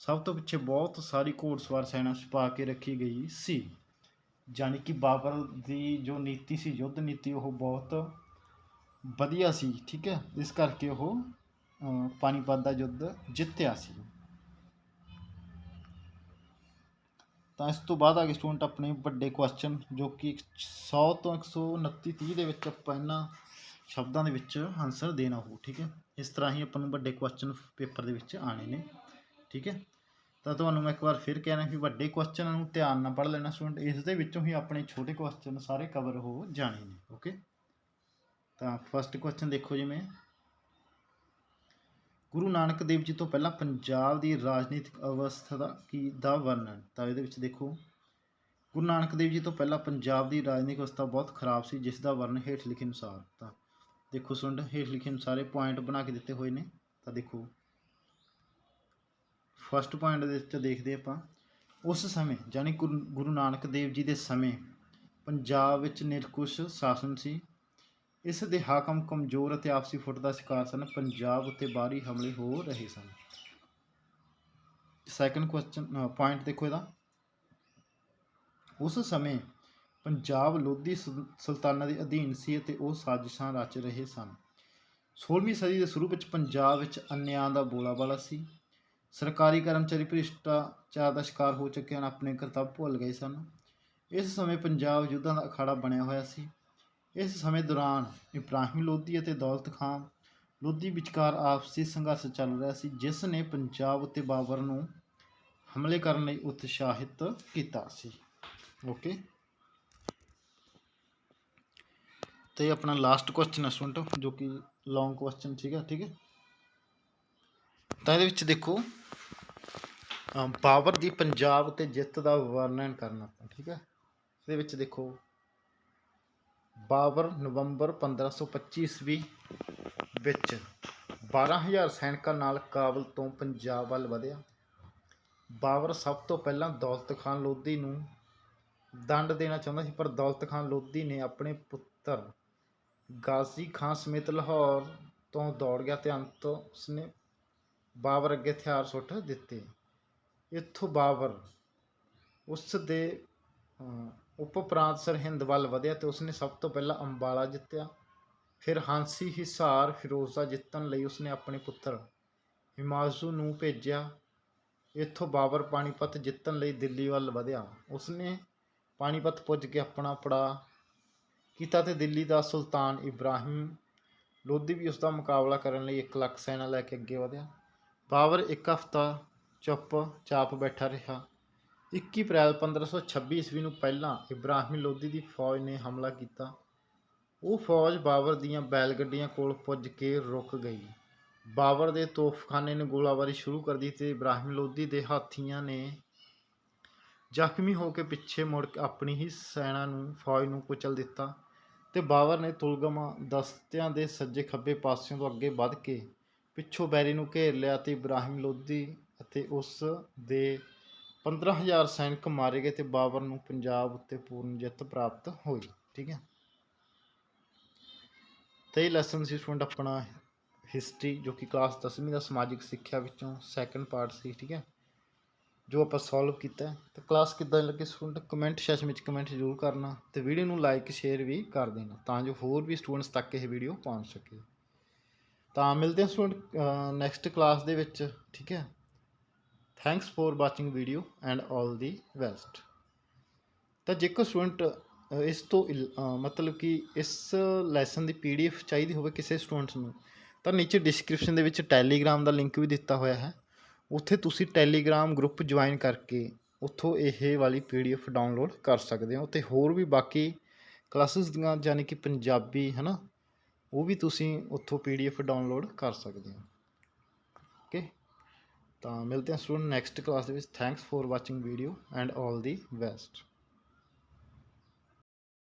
ਸਭ ਤੋਂ ਪਿੱਛੇ ਬਹੁਤ ਸਾਰੀ ਘੋੜਸਵਾਰ ਸੈਨਾ ਛੁਪਾ ਕੇ ਰੱਖੀ ਗਈ ਸੀ। ਜਾਣੀ ਕਿ ਬਾਬਰ ਦੀ ਜੋ ਨੀਤੀ ਸੀ, ਯੁੱਧ ਨੀਤੀ, ਉਹ ਬਹੁਤ ਵਧੀਆ ਸੀ, ਠੀਕ ਹੈ? ਇਸ ਕਰਕੇ ਉਹ ਪਾਣੀਪਤ ਦਾ ਯੁੱਧ ਜਿੱਤਿਆ ਸੀ। ਤਾਂ ਇਸ ਤੋਂ ਬਾਅਦ ਆ ਗਏ ਸਟੂਡੈਂਟ ਆਪਣੇ ਵੱਡੇ ਕੁਐਸਚਨ ਜੋ ਕਿ 100 ਤੋਂ 129 30 ਦੇ ਵਿੱਚ ਆਪਾਂ ਇਹਨਾਂ ਸ਼ਬਦਾਂ ਦੇ ਵਿੱਚ ਆਨਸਰ ਦੇਣਾ ਹੋਊ, ਠੀਕ ਹੈ? ਇਸ ਤਰ੍ਹਾਂ ਹੀ ਆਪਾਂ ਨੂੰ ਵੱਡੇ ਕੁਐਸਚਨ ਪੇਪਰ ਦੇ ਵਿੱਚ ਆਣੇ ਨੇ। ਠੀਕ ਹੈ? ਤਾਂ ਤੁਹਾਨੂੰ ਮੈਂ ਇੱਕ ਵਾਰ ਫਿਰ ਕਹਿਣਾ ਕਿ ਵੱਡੇ ਕੁਐਸਚਨਾਂ ਨੂੰ ਧਿਆਨ ਨਾਲ ਪੜ੍ਹ ਲੈਣਾ ਸਟੂਡੈਂਟ ਇਸ ਦੇ ਵਿੱਚੋਂ ਹੀ ਆਪਣੇ ਛੋਟੇ ਕੁਐਸਚਨ ਸਾਰੇ ਕਵਰ ਹੋ ਜਾਣੇ ਨੇ ਓਕੇ ਤਾਂ ਫਸਟ ਕੁਐਸਚਨ ਦੇਖੋ ਜਿਵੇਂ ਗੁਰੂ ਨਾਨਕ ਦੇਵ ਜੀ ਤੋਂ ਪਹਿਲਾਂ ਪੰਜਾਬ ਦੀ ਰਾਜਨੀਤਿਕ ਅਵਸਥਾ ਦਾ ਕੀ, ਦਾ ਵਰਣਨ? ਤਾਂ ਇਹਦੇ ਵਿੱਚ ਦੇਖੋ। ਗੁਰੂ ਨਾਨਕ ਦੇਵ ਜੀ ਤੋਂ ਪਹਿਲਾਂ ਪੰਜਾਬ ਦੀ ਰਾਜਨੀਤਿਕ ਅਵਸਥਾ ਬਹੁਤ ਖਰਾਬ ਸੀ, ਜਿਸ ਦਾ ਵਰਣਨ ਹੇਠ ਲਿਖੇ ਅਨੁਸਾਰ। ਤਾਂ ਦੇਖੋ ਸੁਣ ਹੇਠ ਲਿਖੇ ਅਨੁਸਾਰ ਇਹ ਪੁਆਇੰਟ ਬਣਾ ਕੇ ਦਿੱਤੇ ਹੋਏ ਨੇ। ਤਾਂ ਦੇਖੋ। ਫਸਟ ਪੁਆਇੰਟ ਦੇ ਵਿੱਚ ਦੇਖਦੇ ਆਪਾਂ, ਉਸ ਸਮੇਂ ਯਾਨੀ ਗੁਰੂ ਗੁਰੂ ਨਾਨਕ ਦੇਵ ਜੀ ਦੇ ਸਮੇਂ ਪੰਜਾਬ ਵਿੱਚ ਨਿਰਕੁਸ਼ ਸ਼ਾਸਨ ਸੀ। ਇਸ ਦੇ ਹਾਕਮ ਕਮਜ਼ੋਰ ਅਤੇ ਆਪਸੀ ਫੁੱਟ ਦਾ ਸ਼ਿਕਾਰ ਸਨ। ਪੰਜਾਬ ਉੱਤੇ ਬਾਹਰੀ ਹਮਲੇ ਹੋ ਰਹੇ ਸਨ। ਸੈਕੰਡ ਕੁਐਸਚਨ ਪੁਆਇੰਟ ਦੇਖੋ ਇਹਦਾ। ਉਸ ਸਮੇਂ ਪੰਜਾਬ ਲੋਧੀ ਸੁਲ- ਸੁਲਤਾਨਾਂ ਦੇ ਅਧੀਨ ਸੀ ਅਤੇ ਉਹ ਸਾਜ਼ਿਸ਼ਾਂ ਰਚ ਰਹੇ ਸਨ। 16ਵੀਂ ਸਦੀ ਦੇ ਸ਼ੁਰੂ ਵਿੱਚ ਪੰਜਾਬ ਵਿੱਚ ਅਨਿਆਂ ਦਾ ਬੋਲਾਬਾਲਾ ਸੀ। ਸਰਕਾਰੀ ਕਰਮਚਾਰੀ ਭ੍ਰਿਸ਼ਟਾਚਾਰ ਦਾ ਸ਼ਿਕਾਰ ਹੋ ਚੁੱਕੇ ਹਨ, ਆਪਣੇ ਕਰਤੱਵ ਭੁੱਲ ਗਏ ਸਨ। ਇਸ ਸਮੇਂ ਪੰਜਾਬ ਯੁੱਧਾਂ ਦਾ ਅਖਾੜਾ ਬਣਿਆ ਹੋਇਆ ਸੀ। ਇਸ ਸਮੇਂ ਦੌਰਾਨ ਇਬਰਾਹਿਮ ਲੋਧੀ ਅਤੇ ਦੌਲਤ ਖਾਨ ਲੋਧੀ ਵਿਚਕਾਰ ਆਪਸੀ ਸੰਘਰਸ਼ ਚੱਲ ਰਿਹਾ ਸੀ, ਜਿਸ ਨੇ ਪੰਜਾਬ ਉੱਤੇ ਬਾਬਰ ਨੂੰ ਹਮਲੇ ਕਰਨ ਲਈ ਉਤਸ਼ਾਹਿਤ ਕੀਤਾ ਸੀ। ਓਕੇ ਤੇ ਆਪਣਾ ਲਾਸਟ ਕੁਐਸਚਨ ਹੈ ਸਟੂਡੈਂਟ ਜੋ ਕਿ ਲੌਂਗ ਕੁਐਸਚਨ ਸੀਗਾ, ਠੀਕ ਹੈ? ਤਾਂ ਇਹਦੇ ਵਿੱਚ ਦੇਖੋ ਅਮ ਬਾਬਰ ਦੀ ਪੰਜਾਬ ਉੱਤੇ ਜਿੱਤ ਦਾ ਵਰਣਨ ਕਰਨਾ ਆਪਾਂ, ਠੀਕ ਹੈ? ਇਹਦੇ ਵਿੱਚ ਦੇਖੋ ਬਾਬਰ ਨਵੰਬਰ 1525 ਈਸਵੀ ਵਿੱਚ 12000 ਸੈਨਿਕਾਂ ਨਾਲ ਕਾਬਲ ਤੋਂ ਪੰਜਾਬ ਵੱਲ ਵਧਿਆ। ਬਾਬਰ ਸਭ ਤੋਂ ਪਹਿਲਾਂ ਦੌਲਤ ਖਾਨ ਲੋਧੀ ਨੂੰ ਦੰਡ ਦੇਣਾ ਚਾਹੁੰਦਾ ਸੀ, ਪਰ ਦੌਲਤ ਖਾਨ ਲੋਧੀ ਨੇ ਆਪਣੇ ਪੁੱਤਰ ਗਾਜ਼ੀ ਖਾਨ ਸਮੇਤ ਲਾਹੌਰ ਤੋਂ ਦੌੜ ਗਿਆ ਤੇ ਅੰਤ ਉਸਨੇ ਬਾਬਰ ਅੱਗੇ ਹਥਿਆਰ ਸੁੱਟ ਦਿੱਤੇ। ਇੱਥੋਂ ਬਾਬਰ ਉਸ ਦੇ ਅਹ, ਉਪ ਪ੍ਰਾਂਤ ਸਰਹਿੰਦ ਵੱਲ ਵਧਿਆ ਤੇ ਉਸਨੇ ਸਭ ਤੋਂ ਪਹਿਲਾਂ ਅੰਬਾਲਾ ਜਿੱਤਿਆ। ਫਿਰ ਹਾਂਸੀ ਹਿਸਾਰ ਫਿਰੋਜ਼ਾ ਜਿੱਤਣ ਲਈ ਉਸਨੇ ਆਪਣੇ ਪੁੱਤਰ ਹਿਮਾਜ਼ੂ ਨੂੰ ਭੇਜਿਆ। ਇੱਥੋਂ ਬਾਬਰ ਪਾਣੀਪਤ ਜਿੱਤਣ ਲਈ ਦਿੱਲੀ ਵੱਲ ਵਧਿਆ। ਉਸਨੇ ਪਾਣੀਪਤ ਪੁੱਜ ਕੇ ਆਪਣਾ ਪੜਾ ਕੀਤਾ ਤੇ ਦਿੱਲੀ ਦਾ ਸੁਲਤਾਨ ਇਬਰਾਹਿਮ ਲੋਧੀ ਵੀ ਉਸ ਦਾ ਮੁਕਾਬਲਾ ਕਰਨ ਲਈ 1 ਲੱਖ ਸੈਨਾ ਲੈ ਕੇ ਅੱਗੇ ਵਧਿਆ। ਬਾਬਰ ਇੱਕ ਹਫ਼ਤਾ ਚੁੱਪ ਚਾਪ ਬੈਠਾ ਰਿਹਾ। 21 ਅਪ੍ਰੈਲ 1526 ਈਸਵੀ ਨੂੰ ਪਹਿਲਾਂ ਇਬਰਾਹਿਮ ਲੋਧੀ ਦੀ ਫੌਜ ਨੇ ਹਮਲਾ ਕੀਤਾ। ਉਹ ਫੌਜ ਬਾਬਰ ਦੀਆਂ ਬੈਲ ਗੱਡੀਆਂ ਕੋਲ ਪੁੱਜ ਕੇ ਰੁਕ ਗਈ। ਬਾਬਰ ਦੇ ਤੋਪਖਾਨੇ ਨੇ ਗੋਲਾਬਾਰੀ ਸ਼ੁਰੂ ਕਰ ਦਿੱਤੀ ਤੇ ਇਬਰਾਹਿਮ ਲੋਧੀ ਦੇ ਹਾਥੀਆਂ ਨੇ ਜ਼ਖਮੀ ਹੋ ਕੇ ਪਿੱਛੇ ਮੁੜ ਕੇ ਆਪਣੀ ਹੀ ਸੈਨਾ ਨੂੰ, ਫੌਜ ਨੂੰ ਕੁਚਲ ਦਿੱਤਾ ਤੇ ਬਾਬਰ ਨੇ ਤੁਲਗਮਾ ਦਸਤਿਆਂ ਦੇ ਸੱਜੇ ਖੱਬੇ ਪਾਸਿਓਂ ਤੋਂ ਅੱਗੇ ਵੱਧ ਕੇ ਪਿੱਛੋਂ ਬੈਰੀ ਨੂੰ ਘੇਰ ਲਿਆ ਤੇ ਇਬਰਾਹਿਮ ਲੋਧੀ ਅਤੇ ਉਸ ਦੇ 15000 ਸੈਨਿਕ ਮਾਰੇ ਗਏ ਤੇ ਬਾਬਰ ਨੂੰ ਪੰਜਾਬ ਉੱਤੇ ਪੂਰਨ ਜਿੱਤ ਪ੍ਰਾਪਤ ਹੋਈ, ਠੀਕ ਹੈ। ਤੇ ਇਹ ਲੈਸਨ ਸੀ ਸਟੂਡੈਂਟ ਆਪਣਾ ਹਿਸਟਰੀ ਜੋ ਕਿ ਕਲਾਸ 10ਵੀਂ ਦਾ ਸਮਾਜਿਕ ਸਿੱਖਿਆ ਵਿੱਚੋਂ ਸੈਕੰਡ ਪਾਰਟ ਸੀ, ਠੀਕ ਹੈ। ਜੋ ਆਪਾਂ ਸੋਲਵ ਕੀਤਾ ਹੈ। ਕਲਾਸ ਕਿੱਦਾਂ ਲੱਗੀ ਸਟੂਡੈਂਟ ਕਮੈਂਟ ਸੈਸ਼ਨ ਵਿੱਚ ਕਮੈਂਟ ਜ਼ਰੂਰ ਕਰਨਾ ਤੇ ਵੀਡੀਓ ਨੂੰ ਲਾਈਕ ਸ਼ੇਅਰ ਵੀ ਕਰ ਦੇਣਾ ਤਾਂ ਜੋ ਹੋਰ ਵੀ ਸਟੂਡੈਂਟਸ ਤੱਕ ਇਹ ਵੀਡੀਓ ਪਹੁੰਚ ਸਕੇ। ਤਾਂ ਮਿਲਦੇ ਹਾਂ ਸਟੂਡੈਂਟ ਨੈਕਸਟ ਕਲਾਸ ਦੇ ਵਿੱਚ, ਠੀਕ ਹੈ? Thanks for watching video and all the best ਤਾਂ ਜੇਕਰ ਸਟੂਡੈਂਟ ਇਸ ਤੋਂ ਇਲ- ਮਤਲਬ ਕਿ ਇਸ ਲੈਸਨ ਦੀ ਪੀਡੀਐਫ ਚਾਹੀਦੀ ਹੋਵੇ ਕਿਸੇ ਸਟੂਡੈਂਟਸ ਨੂੰ, ਤਾਂ ਨੀਚੇ ਡਿਸਕ੍ਰਿਪਸ਼ਨ ਦੇ ਵਿੱਚ ਟੈਲੀਗ੍ਰਾਮ ਦਾ ਲਿੰਕ ਵੀ ਦਿੱਤਾ ਹੋਇਆ ਹੈ। ਉੱਥੇ ਤੁਸੀਂ ਟੈਲੀਗ੍ਰਾਮ ਗਰੁੱਪ ਜੁਆਇਨ ਕਰਕੇ ਉੱਥੋਂ ਇਹ ਵਾਲੀ ਪੀਡੀਐਫ ਡਾਊਨਲੋਡ ਕਰ ਸਕਦੇ ਹੋ। ਤੇ ਹੋਰ ਵੀ ਬਾਕੀ ਕਲਾਸਿਸ ਦੀਆਂ ਯਾਨੀ ਕਿ ਪੰਜਾਬੀ ਹੈ ਨਾ ਉਹ ਵੀ ਤੁਸੀਂ ਉੱਥੋਂ ਪੀਡੀਐਫ ਡਾਊਨਲੋਡ ਕਰ ਸਕਦੇ ਹੋ। ਓਕੇ ਤਾਂ ਮਿਲਦੇ ਹਾਂ ਸਟੂਡੈਂਟ ਨੈਕਸਟ ਕਲਾਸ ਦੇ ਵਿੱਚ। Thanks for watching video and all the best